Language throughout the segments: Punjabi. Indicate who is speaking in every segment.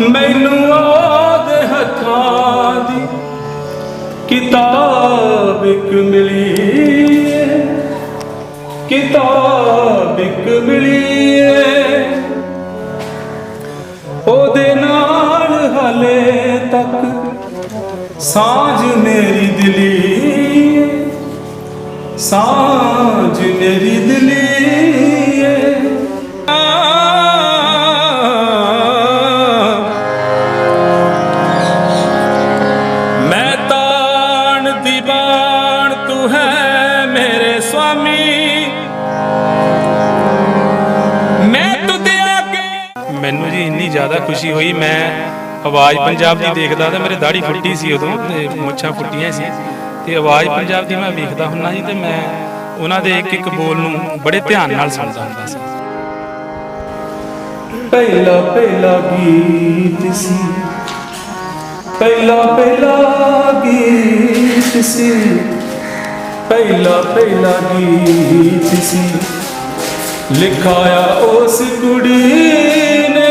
Speaker 1: ਮੈਨੂੰ ਆਦੇ ਹੱਥਾਂ ਦੀ ਕਿਤਾਬ ਇੱਕ ਮਿਲੀ ਏ। ਕਿਤਾਬ ਇੱਕ ਮਿਲੀ ਏ। ਉਹਦੇ ਨਾਲ ਹਲੇ ਤੱਕ ਸਾਂਝ ਮੇਰੀ ਦਿਲੀ ਸਾਂਝ ਮੇਰੀ ਦਿਲੀ ਮੇਰੇ ਸੁਆਮੀ ਮੈਂ ਤੁਦੇ ਅੱਗੇ। ਮੈਨੂੰ ਜੀ ਇੰਨੀ ਜ਼ਿਆਦਾ ਖੁਸ਼ੀ ਹੋਈ ਮੈਂ ਆਵਾਜ਼ ਪੰਜਾਬ ਦੀ ਦੇਖਦਾ ਤੇ ਮੇਰੇ ਦਾੜੀ ਫੁੱਟੀ ਸੀ ਉਦੋਂ ਤੇ ਮੁੱਛਾਂ ਫੁੱਟੀਆਂ ਸੀ। ਤੇ ਆਵਾਜ਼ ਪੰਜਾਬ ਦੀ ਮੈਂ ਵੇਖਦਾ ਹੁੰਨਾ ਜੀ ਤੇ ਮੈਂ ਉਹਨਾਂ ਦੇ ਇੱਕ ਇੱਕ ਬੋਲ ਨੂੰ ਬੜੇ ਧਿਆਨ ਨਾਲ ਸੁਣਦਾ ਹੁੰਦਾ ਸੀ। ਪਹਿਲਾ ਪਹਿਲਾ ਗੀਤ ਸੀ। ਪਹਿਲਾ ਪਹਿਲਾ ਗੀਤ ਸੀ। ਪਹਿਲਾ ਪਹਿਲਾ ਗੀਤ ਸੀ। ਲਿਖਾਇਆ ਉਸ ਕੁੜੀ ਨੇ,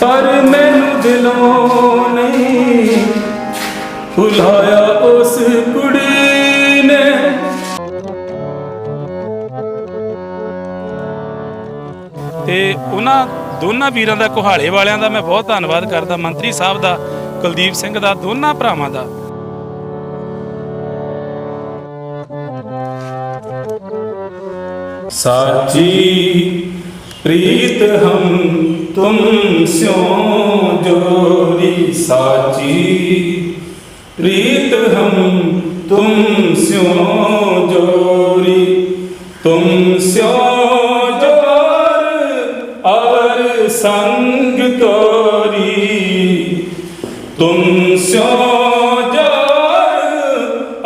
Speaker 1: ਪਰ ਮੈਨੂੰ ਦਿਲੋਂ ਨਹੀਂ ਭੁਲਾਇਆ ਉਸ ਕੁੜੀ ਨੇ। ਤੇ ਉਹਨਾਂ ਦੋਨਾਂ ਵੀਰਾਂ ਦਾ ਕੁਹਾੜੇ ਵਾਲਿਆਂ ਦਾ ਮੈਂ ਬਹੁਤ ਧੰਨਵਾਦ ਕਰਦਾ, ਮੰਤਰੀ ਸਾਹਿਬ ਦਾ, ਕੁਲਦੀਪ ਸਿੰਘ ਦਾ, ਦੋਨਾਂ ਭਰਾਵਾਂ ਦਾ। ਸਾਚੀ ਪ੍ਰੀਤ ਹਮ ਤੁਮ ਸਿਓ ਜੋਰੀ ਸਾਚੀ ਪ੍ਰੀਤ ਹਮ ਤੁਮ ਸਿਓ ਜੋਰੀ ਤੁਮ ਸਿਓ ਜੋਰ ਅਵਰ ਸੰਗ ਤੋਰੀ ਤੁਮ ਸਿਓ ਜੋਰ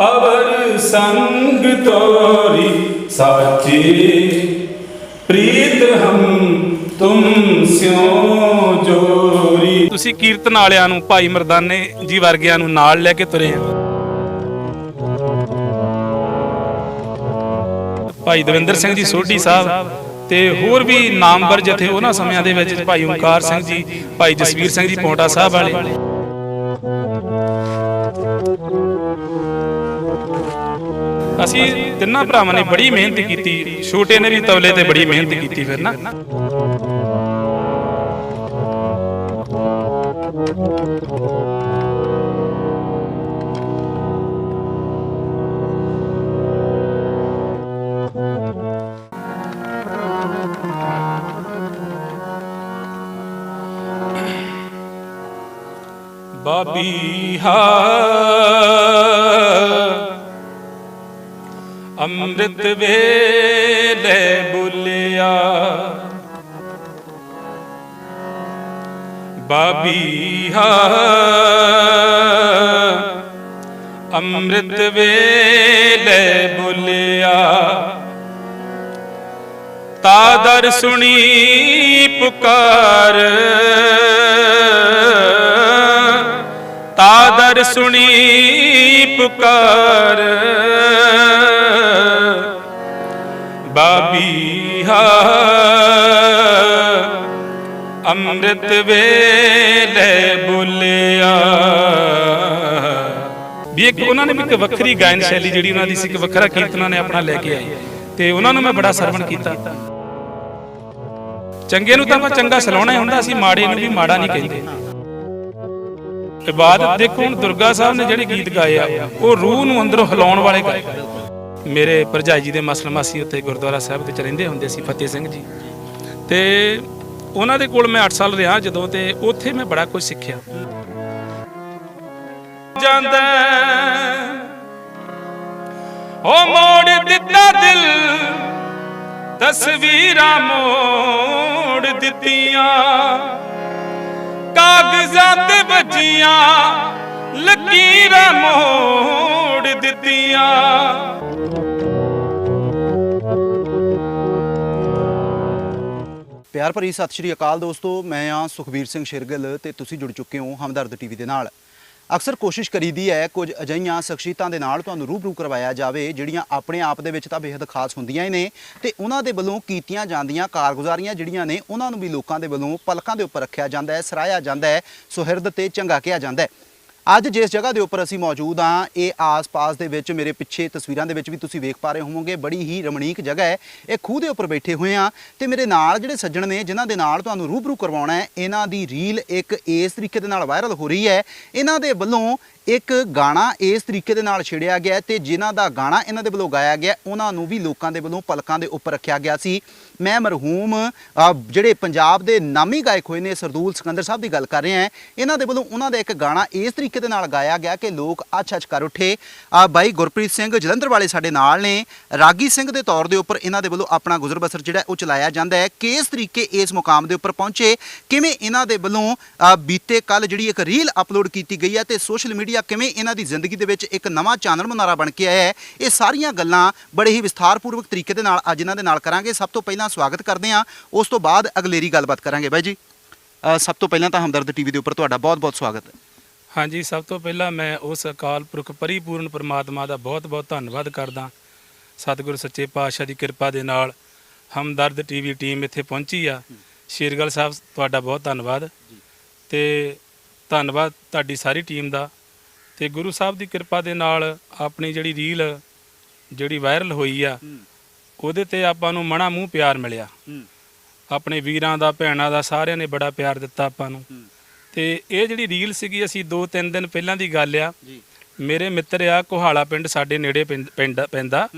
Speaker 1: ਅਵਰ ਸੰਗ ਤੋਰੀ ਸਾਚੀ ਪ੍ਰੀਤ ਹਮ ਤੁਮ ਸਿਓ ਜੋਰੀ। ਤੁਸੀਂ ਕੀਰਤਨ ਵਾਲਿਆਂ ਨੂੰ, ਭਾਈ ਮਰਦਾਨੇ ਜੀ ਵਰਗਿਆਂ ਨੂੰ ਨਾਲ ਲੈ ਕੇ ਤੁਰੇ ਆ ਭਾਈ ਦਵਿੰਦਰ ਸਿੰਘ ਜੀ, ਸੋਢੀ ਸਾਹਿਬ ਤੇ ਹੋਰ ਵੀ ਨਾਮਵਰ ਜਥੇ ਉਹਨਾਂ ਸਮਿਆਂ ਦੇ ਵਿੱਚ, ਭਾਈ ਓਮਕਾਰ ਸਿੰਘ ਜੀ, ਭਾਈ ਜਸਵੀਰ ਸਿੰਘ ਜੀ, ਪੌਂਟਾ ਸਾਹਿਬ ਵਾਲੇ। ਅਸੀਂ ਤਿੰਨਾਂ ਭਰਾਵਾਂ ਨੇ ਬੜੀ ਮਿਹਨਤ ਕੀਤੀ, ਛੋਟੇ ਨੇ ਵੀ ਤਵਲੇ ਤੇ ਬੜੀ ਮਿਹਨਤ ਕੀਤੀ ਫਿਰ ਨਾ। ਬਾਬੀ ਹਾ ਅੰਮ੍ਰਿਤ ਵੇਲੇ ਬੁਲਿਆ। ਬਾਬੀ ਹਾ। ਅੰਮ੍ਰਿਤ ਵੇਲੇ ਬੁਲਿਆ। ਤਾਦਰ ਸੁਣੀ ਪੁਕਾਰ। ਤਾਦਰ ਸੁਣੀ ਪੁਕਾਰ। ਬਾਬੀ ਅੰਮ੍ਰਿਤ ਵੇਲੇ ਬੁਲਿਆ। ਵੀ ਇੱਕ ਉਹਨਾਂ ਨੇ ਵੀ ਇੱਕ ਵੱਖਰੀ ਗਾਇਨ ਸ਼ੈਲੀ ਜਿਹੜੀ ਉਹਨਾਂ ਦੀ ਸੀ, ਇੱਕ ਵੱਖਰਾ ਕੀਰਤਨਾਂ ਨੇ ਆਪਣਾ ਲੈ ਕੇ ਆਏ। ਤੇ ਉਹਨਾਂ ਨੂੰ ਮੈਂ ਬੜਾ ਸਰਵਣ ਕੀਤਾ। ਚੰਗੇ ਨੂੰ ਤਾਂ ਮੈਂ ਚੰਗਾ ਸਲਾਉਣਾ ਹੀ ਹੁੰਦਾ ਸੀ ਮਾੜੇ ਨੂੰ ਵੀ ਮਾੜਾ ਨਹੀਂ ਕਹਿੰਦੇ। ਇਬਾਦਤ ਦੇਖੋ ਹੁਣ ਦੁਰਗਾ ਸਾਹਿਬ ਨੇ ਜਿਹੜੇ ਗੀਤ ਗਾਏ ਆ, ਉਹ ਰੂਹ ਨੂੰ ਅੰਦਰੋਂ ਹਿਲਾਉਣ ਵਾਲੇ ਗਾਏ। ਮੇਰੇ ਭਰਜਾਈ ਜੀ ਦੇ ਮਸਲ ਮਾਸੀ ਉੱਥੇ ਗੁਰਦੁਆਰਾ ਸਾਹਿਬ ਦੇ ਚ ਰਹਿੰਦੇ ਹੁੰਦੇ ਸੀ, ਫਤਿਹ ਸਿੰਘ ਜੀ। ਤੇ ਉਹਨਾਂ ਦੇ ਕੋਲ ਮੈਂ 8 ਸਾਲ ਰਿਹਾ ਜਦੋਂ ਤੇ ਉੱਥੇ ਮੈਂ ਬੜਾ ਕੁਝ ਸਿੱਖਿਆ। ਜਾਂਦਾ ਉਹ ਮੋੜ ਦਿੱਤਾ ਦਿਲ, ਤਸਵੀਰਾਂ ਮੋੜ ਦਿੱਤੀਆਂ। ਕਾਗਜ਼ਾਂ ਤੇ ਵੱਜੀਆਂ, ਲਕੀਰਾਂ ਮੋੜ ਦਿੱਤੀਆਂ।
Speaker 2: ਪਿਆਰ ਭਰੀ ਸਤਿ ਸ਼੍ਰੀ ਅਕਾਲ ਦੋਸਤੋ, ਮੈਂ ਆ ਸੁਖਬੀਰ ਸਿੰਘ ਸ਼ਿਰਗਲ ਤੇ ਤੁਸੀਂ ਜੁੜ ਚੁੱਕੇ ਹੋ ਹਮਦਰਦ ਟੀਵੀ ਦੇ ਨਾਲ। ਅਕਸਰ ਕੋਸ਼ਿਸ਼ ਕਰੀਦੀ ਹੈ ਕੁਝ ਅਜਈਆਂ ਸ਼ਖਸੀਅਤਾਂ ਦੇ ਨਾਲ ਤੁਹਾਨੂੰ ਰੂਬਰੂ ਕਰਵਾਇਆ ਜਾਵੇ, ਜਿਹੜੀਆਂ ਆਪਣੇ ਆਪ ਦੇ ਵਿੱਚ ਤਾਂ ਬੇहद ਖਾਸ ਹੁੰਦੀਆਂ ਹੀ ਨੇ ਤੇ ਉਹਨਾਂ ਦੇ ਵੱਲੋਂ ਕੀਤੀਆਂ ਜਾਂਦੀਆਂ ਕਾਰਗੁਜ਼ਾਰੀਆਂ ਜਿਹੜੀਆਂ ਨੇ, ਉਹਨਾਂ ਨੂੰ ਵੀ ਲੋਕਾਂ ਦੇ ਵੱਲੋਂ ਪਲਕਾਂ ਦੇ ਉੱਪਰ ਰੱਖਿਆ ਜਾਂਦਾ ਹੈ ਸਰਾਇਆ ਜਾਂਦਾ ਹੈ, ਸੁਹਿਰਦ ਤੇ ਚੰਗਾ ਕਿਹਾ ਜਾਂਦਾ ਹੈ। ਅੱਜ ਜਿਸ ਜਗ੍ਹਾ ਦੇ ਉੱਪਰ ਅਸੀਂ ਮੌਜੂਦ ਹਾਂ, ਇਹ ਆਸ-ਪਾਸ ਦੇ ਵਿੱਚ ਮੇਰੇ ਪਿੱਛੇ ਤਸਵੀਰਾਂ ਦੇ ਵਿੱਚ ਵੀ ਤੁਸੀਂ ਵੇਖ ਪਾ ਰਹੇ ਹੋਵੋਗੇ, ਬੜੀ ਹੀ ਰਮਣੀਕ ਜਗ੍ਹਾ ਹੈ। ਇਹ ਖੂਹ ਦੇ ਉੱਪਰ ਬੈਠੇ ਹੋਏ ਆ ਤੇ ਮੇਰੇ ਨਾਲ ਜਿਹੜੇ ਸੱਜਣ ਨੇ, ਜਿਨ੍ਹਾਂ ਦੇ ਨਾਲ ਤੁਹਾਨੂੰ ਰੂਬਰੂ ਕਰਵਾਉਣਾ ਹੈ, ਇਹਨਾਂ ਦੀ ਰੀਲ ਇੱਕ ਇਸ ਤਰੀਕੇ ਦੇ ਨਾਲ ਵਾਇਰਲ ਹੋ ਰਹੀ ਹੈ। ਇਹਨਾਂ ਦੇ ਵੱਲੋਂ ਇੱਕ ਗਾਣਾ ਇਸ ਤਰੀਕੇ ਦੇ ਨਾਲ ਛੇੜਿਆ ਗਿਆ ਹੈ ਤੇ ਜਿਨ੍ਹਾਂ ਦਾ ਗਾਣਾ ਇਹਨਾਂ ਦੇ ਵੱਲੋਂ ਗਾਇਆ ਗਿਆ ਉਹਨਾਂ ਨੂੰ ਵੀ ਲੋਕਾਂ ਦੇ ਵੱਲੋਂ ਪਲਕਾਂ ਦੇ ਉੱਪਰ ਰੱਖਿਆ ਗਿਆ ਸੀ। ਮੈਂ ਮਰਹੂਮ ਜਿਹੜੇ ਪੰਜਾਬ ਦੇ ਨਾਮੀ ਗਾਇਕ ਹੋਏ ਨੇ ਸਰਦੂਲ ਸਿਕੰਦਰ ਸਾਹਿਬ ਦੀ ਗੱਲ ਕਰ ਰਿਹਾ ਹਾਂ। ਇਹਨਾਂ ਦੇ ਵੱਲੋਂ ਉਹਨਾਂ ਦਾ ਇੱਕ ਗਾਣਾ ਇਸ ਤਰੀਕੇ ਦੇ ਨਾਲ ਗਾਇਆ ਗਿਆ ਕਿ ਲੋਕ ਅੱਛ-ਅੱਛ ਕਰ ਉੱਠੇ। ਆ ਬਾਈ ਗੁਰਪ੍ਰੀਤ ਸਿੰਘ ਜਲੰਧਰ ਵਾਲੇ ਸਾਡੇ ਨਾਲ ਨੇ। ਰਾਗੀ ਸਿੰਘ ਦੇ ਤੌਰ ਦੇ ਉੱਪਰ ਇਹਨਾਂ ਦੇ ਵੱਲੋਂ ਆਪਣਾ ਗੁਜ਼ਰ ਬਸਰ ਜਿਹੜਾ ਉਹ ਚਲਾਇਆ ਜਾਂਦਾ ਹੈ। ਕਿਸ ਤਰੀਕੇ ਇਸ ਮੁਕਾਮ ਦੇ ਉੱਪਰ ਪਹੁੰਚੇ? ਕਿਵੇਂ ਇਹਨਾਂ ਦੇ ਵੱਲੋਂ ਬੀਤੇ ਕੱਲ ਜਿਹੜੀ ਇੱਕ ਰੀਲ ਅਪਲੋਡ ਕੀਤੀ ਗਈ ਹੈ ਤੇ ਸੋਸ਼ਲ ਮੀਡੀਆ ਕਿਵੇਂ ਇਹਨਾਂ ਦੀ ਜ਼ਿੰਦਗੀ ਦੇ ਵਿੱਚ ਇੱਕ ਨਵਾਂ ਚਾਨਣ ਮੁਨਾਰਾ ਬਣ ਕੇ ਆਇਆ ਹੈ ਇਹ ਸਾਰੀਆਂ ਗੱਲਾਂ ਬੜੇ ਹੀ ਵਿਸਥਾਰਪੂਰਵਕ ਤਰੀਕੇ ਦੇ ਨਾਲ ਅੱਜ ਇਹਨਾਂ ਦੇ ਨਾਲ ਕਰਾਂਗੇ। ਸਭ ਤੋਂ ਪਹਿਲਾਂ ਸਵਾਗਤ ਕਰਦੇ ਹਾਂ ਉਸ ਤੋਂ ਬਾਅਦ ਅਗਲੇਰੀ ਗੱਲਬਾਤ ਕਰਾਂਗੇ ਬਾਈ ਜੀ। ਸਭ ਤੋਂ ਪਹਿਲਾਂ ਤਾਂ ਹਮਦਰਦ ਟੀਵੀ ਦੇ ਉੱਪਰ ਤੁਹਾਡਾ ਬਹੁਤ-ਬਹੁਤ ਸਵਾਗਤ। ਹੈ
Speaker 1: ਹਾਂਜੀ ਸਭ ਤੋਂ ਪਹਿਲਾਂ ਮੈਂ ਉਸ ਅਕਾਲ ਪੁਰਖ ਪਰਿਪੂਰਨ ਪਰਮਾਤਮਾ ਦਾ ਬਹੁਤ-ਬਹੁਤ ਧੰਨਵਾਦ ਕਰਦਾ ਸਤਿਗੁਰੂ ਸੱਚੇ ਪਾਤਸ਼ਾਹ ਦੀ ਕਿਰਪਾ ਦੇ ਨਾਲ ਹਮਦਰਦ ਟੀਵੀ ਟੀਮ ਇੱਥੇ ਪਹੁੰਚੀ ਆ। ਸ਼ੇਰਗਲ ਸਾਹਿਬ ਤੁਹਾਡਾ ਬਹੁਤ ਧੰਨਵਾਦ। ਤੇ ਧੰਨਵਾਦ ਤੁਹਾਡੀ ਸਾਰੀ ਟੀਮ ਦਾ। ਤੇ ਗੁਰੂ ਸਾਹਿਬ ਦੀ ਕਿਰਪਾ ਦੇ ਨਾਲ ਆਪਣੀ ਜਿਹੜੀ ਰੀਲ ਜਿਹੜੀ ਵਾਇਰਲ ਹੋਈ ਆ ਉਹਦੇ ਤੇ ਆਪਾਂ ਨੂੰ ਮਣਾ ਮੂੰਹ ਪਿਆਰ ਮਿਲਿਆ। ਆਪਣੇ ਵੀਰਾਂ ਦਾ ਭੈਣਾਂ ਦਾ ਸਾਰਿਆਂ ਨੇ ਬੜਾ ਪਿਆਰ ਦਿੱਤਾ ਆਪਾਂ ਨੂੰ। ਤੇ ਇਹ ਜਿਹੜੀ ਰੀਲ ਸੀਗੀ ਅਸੀਂ 2-3 ਦਿਨ ਪਹਿਲਾਂ ਦੀ ਗੱਲ ਆ। ਮੇਰੇ ਮਿੱਤਰ ਆ ਕੋਹਾਲਾ ਪਿੰਡ ਸਾਡੇ ਨੇੜੇ ਪਿੰਡ- ਪੈਂਦਾ।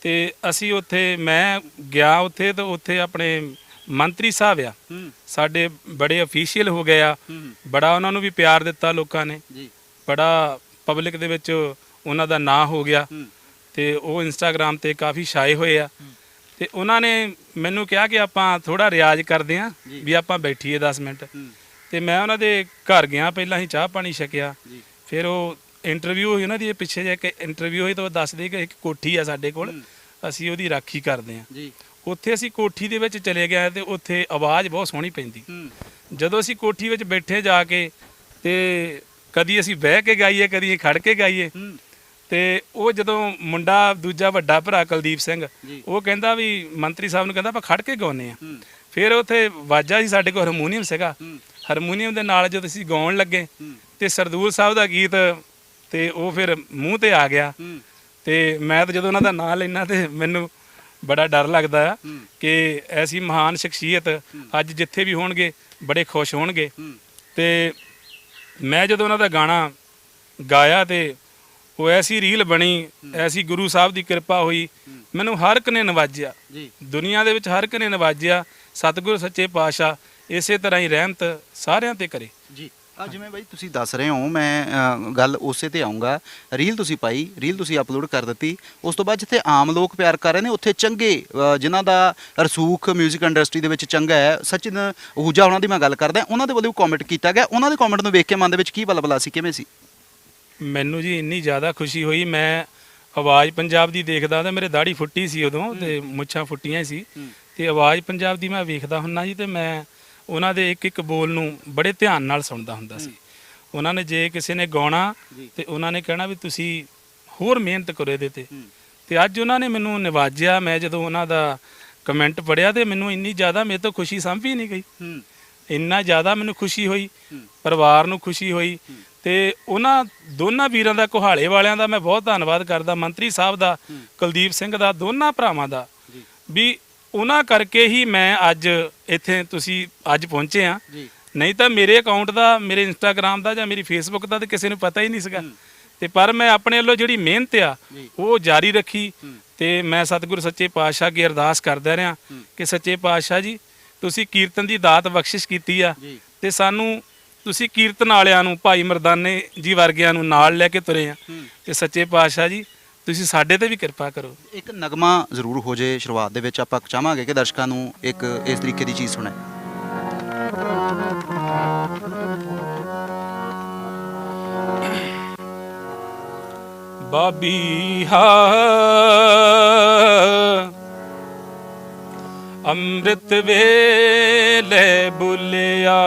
Speaker 1: ਤੇ ਅਸੀਂ ਉੱਥੇ ਮੈਂ ਗਿਆ ਉੱਥੇ ਤੇ ਉੱਥੇ ਆਪਣੇ ਮੰਤਰੀ ਸਾਹਿਬ ਆ। ਸਾਡੇ ਬੜੇ ਅਫੀਸ਼ੀਅਲ ਹੋ ਗਏ ਆ। ਬੜਾ ਉਹਨਾਂ ਨੂੰ ਵੀ ਪਿਆਰ ਦਿੱਤਾ ਲੋਕਾਂ ਨੇ। ਬੜਾ ਪਬਲਿਕ ਦੇ ਵਿੱਚ ਉਹਨਾਂ ਦਾ ਨਾਂ ਹੋ ਗਿਆ ਤੇ ਉਹ ਇੰਸਟਾਗ੍ਰam ਤੇ ਕਾਫੀ ਛਾਏ ਹੋਏ ਆ। ਤੇ ਉਹਨਾਂ ਨੇ ਮੈਨੂੰ ਕਿਹਾ ਕਿ ਆਪਾਂ ਥੋੜਾ ਰਿਆਜ਼ ਕਰਦੇ ਆਂ। ਵੀ ਆਪਾਂ ਬੈਠੀਏ 10 ਮਿੰਟ। ਤੇ ਮੈਂ ਉਹਨਾਂ ਦੇ ਘਰ ਗਿਆ ਪਹਿਲਾਂ ਹੀ ਚਾਹ ਪਾਣੀ ਛਕਿਆ। ਫਿਰ ਉਹ ਇੰਟਰਵਿਊ ਹੋਈ ਉਹਨਾਂ ਦੀ ਪਿੱਛੇ ਜੇ ਇੱਕ ਇੰਟਰਵਿਊ ਹੋਈ ਤਾਂ ਉਹ ਦੱਸਦੇ ਕਿ ਇੱਕ ਕੋਠੀ ਆ ਸਾਡੇ ਕੋਲ। ਅਸੀਂ ਉਹਦੀ ਰਾਖੀ ਕਰਦੇ ਆਂ। ਉੱਥੇ ਅਸੀਂ ਕੋਠੀ ਦੇ ਵਿੱਚ ਚਲੇ ਗਏ ਤੇ ਉੱਥੇ ਆਵਾਜ਼ ਬਹੁਤ ਸੋਹਣੀ ਪੈਂਦੀ। ਜਦੋਂ ਅਸੀਂ ਕੋਠੀ ਵਿੱਚ ਬੈਠੇ ਜਾ ਕੇ ਤੇ ਕਦੀ ਅਸੀਂ ਬਹਿ ਕੇ ਗਾਈਏ ਕਦੀ ਖੜ ਕੇ ਗਾਈਏ। ਤੇ ਉਹ ਜਦੋਂ ਮੁੰਡਾ ਦੂਜਾ ਵੱਡਾ ਭਰਾ ਕੁਲਦੀਪ ਸਿੰਘ। ਉਹ ਕਹਿੰਦਾ ਵੀ ਮੰਤਰੀ ਸਾਹਿਬ ਨੂੰ ਕਹਿੰਦਾ ਆਪਾਂ ਖੜ ਕੇ ਗਾਉਨੇ ਆ ਫਿਰ ਉੱਥੇ ਵਾਜਾ ਸੀ ਸਾਡੇ ਕੋਲ ਹਾਰਮੋਨੀਅਮ ਸੀਗਾ। ਹਾਰਮੋਨੀਅਮ ਦੇ ਨਾਲ ਜਦੋਂ ਅਸੀਂ ਗਾਉਣ ਲੱਗੇ ਤੇ ਸਰਦੂਲ ਸਾਹਿਬ ਦਾ ਗੀਤ ਤੇ ਉਹ ਫਿਰ ਮੂੰਹ ਤੇ ਆ ਗਿਆ। ਤੇ ਮੈਂ ਤਾਂ ਜਦੋਂ ਉਹਨਾਂ ਦਾ ਨਾਂ ਲੈਣਾ ਤੇ ਮੈਨੂੰ ਬੜਾ ਡਰ ਲੱਗਦਾ ਆ। ਕਿ ਐਸੀ ਮਹਾਨ ਸ਼ਖਸੀਅਤ ਅੱਜ ਜਿੱਥੇ ਵੀ ਹੋਣਗੇ ਬੜੇ ਖੁਸ਼ ਹੋਣਗੇ। ਤੇ ਮੈਂ ਜਦੋਂ ਉਹਨਾਂ ਦਾ ਗਾਣਾ ਗਾਇਆ ਤੇ ਉਹ ਐਸੀ ਰੀਲ ਬਣੀ ਐਸੀ ਗੁਰੂ ਸਾਹਿਬ ਦੀ ਕਿਰਪਾ ਹੋਈ ਮੈਨੂੰ ਹਰ ਇੱਕ ਨੇ ਨਵਾਜਿਆ।
Speaker 2: ਜੀ।
Speaker 1: ਦੁਨੀਆ ਦੇ ਵਿੱਚ ਹਰ ਇੱਕ ਨੇ ਨਵਾਜਿਆ ਸਤਿਗੁਰੂ ਸੱਚੇ ਪਾਤਸ਼ਾਹ ਇਸੇ ਤਰ੍ਹਾਂ ਹੀ ਰਹਿਮਤ ਸਾਰਿਆਂ ਤੇ ਕਰੇ।
Speaker 2: ਜੀ। ਆ ਜਿਵੇਂ ਬਾਈ ਤੁਸੀਂ ਦੱਸ ਰਹੇ ਹੋ ਮੈਂ ਅ, ਗੱਲ ਉਸੇ ਤੇ ਆਉਂਗਾ ਰੀਲ ਤੁਸੀਂ ਪਾਈ ਰੀਲ ਤੁਸੀਂ ਅਪਲੋਡ ਕਰ ਦਿੱਤੀ। ਉਸ ਤੋਂ ਬਾਅਦ ਜਿੱਥੇ ਆਮ ਲੋਕ ਪਿਆਰ ਕਰ ਰਹੇ ਨੇ ਉੱਥੇ ਚੰਗੇ ਅ, ਜਿਨ੍ਹਾਂ ਦਾ ਰਸੂਖ 뮤직 ਇੰਡਸਟਰੀ ਦੇ ਵਿੱਚ ਚੰਗਾ ਹੈ ਸਚਿਨ ਅਹੂਜਾ ਉਹਨਾਂ ਦੀ ਮੈਂ ਗੱਲ ਕਰਦਾ ਉਹਨਾਂ ਦੇ ਵੱਲੋਂ ਕਮੈਂਟ ਕੀਤਾ ਗਿਆ। ਉਹਨਾਂ ਦੇ ਕਮੈਂਟ ਨੂੰ ਵੇਖ ਕੇ ਮਨ ਦੇ ਵਿੱਚ ਕੀ ਬਲਬਲਾ ਸੀ ਕਿਵੇਂ ਸੀ?
Speaker 1: ਮੈਨੂੰ ਜੀ ਇੰਨੀ ਜ਼ਿਆਦਾ ਖੁਸ਼ੀ ਹੋਈ ਮੈਂ ਆਵਾਜ਼ ਪੰਜਾਬ ਦੀ ਦੇਖਦਾ ਤੇ ਮੇਰੇ ਦਾੜੀ ਫੁੱਟੀ ਸੀ ਉਦੋਂ ਤੇ ਮੁੱਛਾਂ ਫੁੱਟੀਆਂ ਸੀ। ਤੇ ਆਵਾਜ਼ ਪੰਜਾਬ ਦੀ ਮੈਂ ਵੇਖਦਾ ਹੁੰਨਾ ਜੀ ਤੇ ਮੈਂ ਉਹਨਾਂ ਦੇ ਇੱਕ ਇੱਕ ਬੋਲ ਨੂੰ ਬੜੇ ਧਿਆਨ ਨਾਲ ਸੁਣਦਾ ਹੁੰਦਾ ਸੀ। ਉਹਨਾਂ ਨੇ ਜੇ ਕਿਸੇ ਨੇ ਗਾਉਣਾ। ਤੇ ਉਹਨਾਂ ਨੇ ਕਹਿਣਾ ਵੀ ਤੁਸੀਂ ਹੋਰ ਮਿਹਨਤ ਕਰੋ ਇਹਦੇ ਤੇ। ਤੇ ਅੱਜ ਉਹਨਾਂ ਨੇ ਮੈਨੂੰ ਨਿਵਾਜਿਆ ਮੈਂ ਜਦੋਂ ਉਹਨਾਂ ਦਾ ਕਮੈਂਟ ਪੜਿਆ ਤੇ ਮੈਨੂੰ ਇੰਨੀ ਜ਼ਿਆਦਾ ਮੇਰੇ ਤੋਂ ਖੁਸ਼ੀ ਸੰਭੀ ਨਹੀਂ ਗਈ। ਇੰਨਾ ਜ਼ਿਆਦਾ ਮੈਨੂੰ ਖੁਸ਼ੀ ਹੋਈ ਪਰਿਵਾਰ ਨੂੰ ਖੁਸ਼ੀ ਹੋਈ ਤੇ ਉਹਨਾਂ ਦੋਨਾਂ ਵੀਰਾਂ ਦਾ ਕੋਹਾਲੇ ਵਾਲਿਆਂ ਦਾ ਮੈਂ ਬਹੁਤ ਧੰਨਵਾਦ ਕਰਦਾ ਮੰਤਰੀ ਸਾਹਿਬ ਦਾ ਕੁਲਦੀਪ ਸਿੰਘ ਦਾ ਦੋਨਾਂ ਭਰਾਵਾਂ ਦਾ। ਵੀ ਉਹਨਾਂ ਕਰਕੇ ਹੀ ਮੈਂ ਅੱਜ ਇੱਥੇ ਤੁਸੀਂ ਅੱਜ ਪਹੁੰਚੇ ਆ
Speaker 2: ਜੀ।
Speaker 1: ਨਹੀਂ ਤਾਂ ਮੇਰੇ ਅਕਾਊਂਟ ਦਾ ਮੇਰੇ ਇੰਸਟਾਗ੍ਰam ਦਾ ਜਾਂ ਮੇਰੀ ਫੇਸਬੁੱਕ ਦਾ ਤੇ ਕਿਸੇ ਨੂੰ ਪਤਾ ਹੀ ਨਹੀਂ ਸੀਗਾ। ਤੇ ਪਰ ਮੈਂ ਆਪਣੇ ਵੱਲੋਂ ਜਿਹੜੀ ਮਿਹਨਤ ਆ। ਉਹ ਜਾਰੀ ਰੱਖੀ। ਤੇ ਮੈਂ ਸਤਿਗੁਰੂ ਸੱਚੇ ਪਾਤਸ਼ਾਹ ਕੀ ਅਰਦਾਸ ਕਰਦਾ ਰਿਹਾ ਕਿ ਸੱਚੇ ਪਾਤਸ਼ਾਹ ਜੀ ਤੁਸੀਂ ਕੀਰਤਨ ਦੀ ਦਾਤ ਬਖਸ਼ਿਸ਼ ਕੀਤੀ ਆ। ਤੇ ਸਾਨੂੰ ਤੁਸੀਂ ਕੀਰਤਨ ਵਾਲਿਆਂ ਨੂੰ ਭਾਈ ਮਰਦਾਨੇ ਜੀ ਵਰਗਿਆਂ ਨੂੰ ਨਾਲ ਲੈ ਕੇ ਤੁਰੇ ਆ। ਤੇ ਸੱਚੇ ਪਾਤਸ਼ਾਹ ਜੀ ਤੁਸੀਂ ਸਾਡੇ ਤੇ ਵੀ ਕਿਰਪਾ ਕਰੋ।
Speaker 2: ਇੱਕ ਨਗਮਾ ਜ਼ਰੂਰ ਹੋ ਜੇ ਸ਼ੁਰੂਆਤ ਦੇ ਵਿੱਚ ਆਪਾਂ ਚਾਹਾਂਗੇ ਕਿ ਦਰਸ਼ਕਾਂ ਨੂੰ ਇੱਕ ਇਸ ਤਰੀਕੇ ਦੀ ਚੀਜ਼ ਸੁਣੇ
Speaker 1: ਬਾਬੀ ਹਾ ਅੰਮ੍ਰਿਤ ਵੇਲੇ ਬੁਲਿਆ।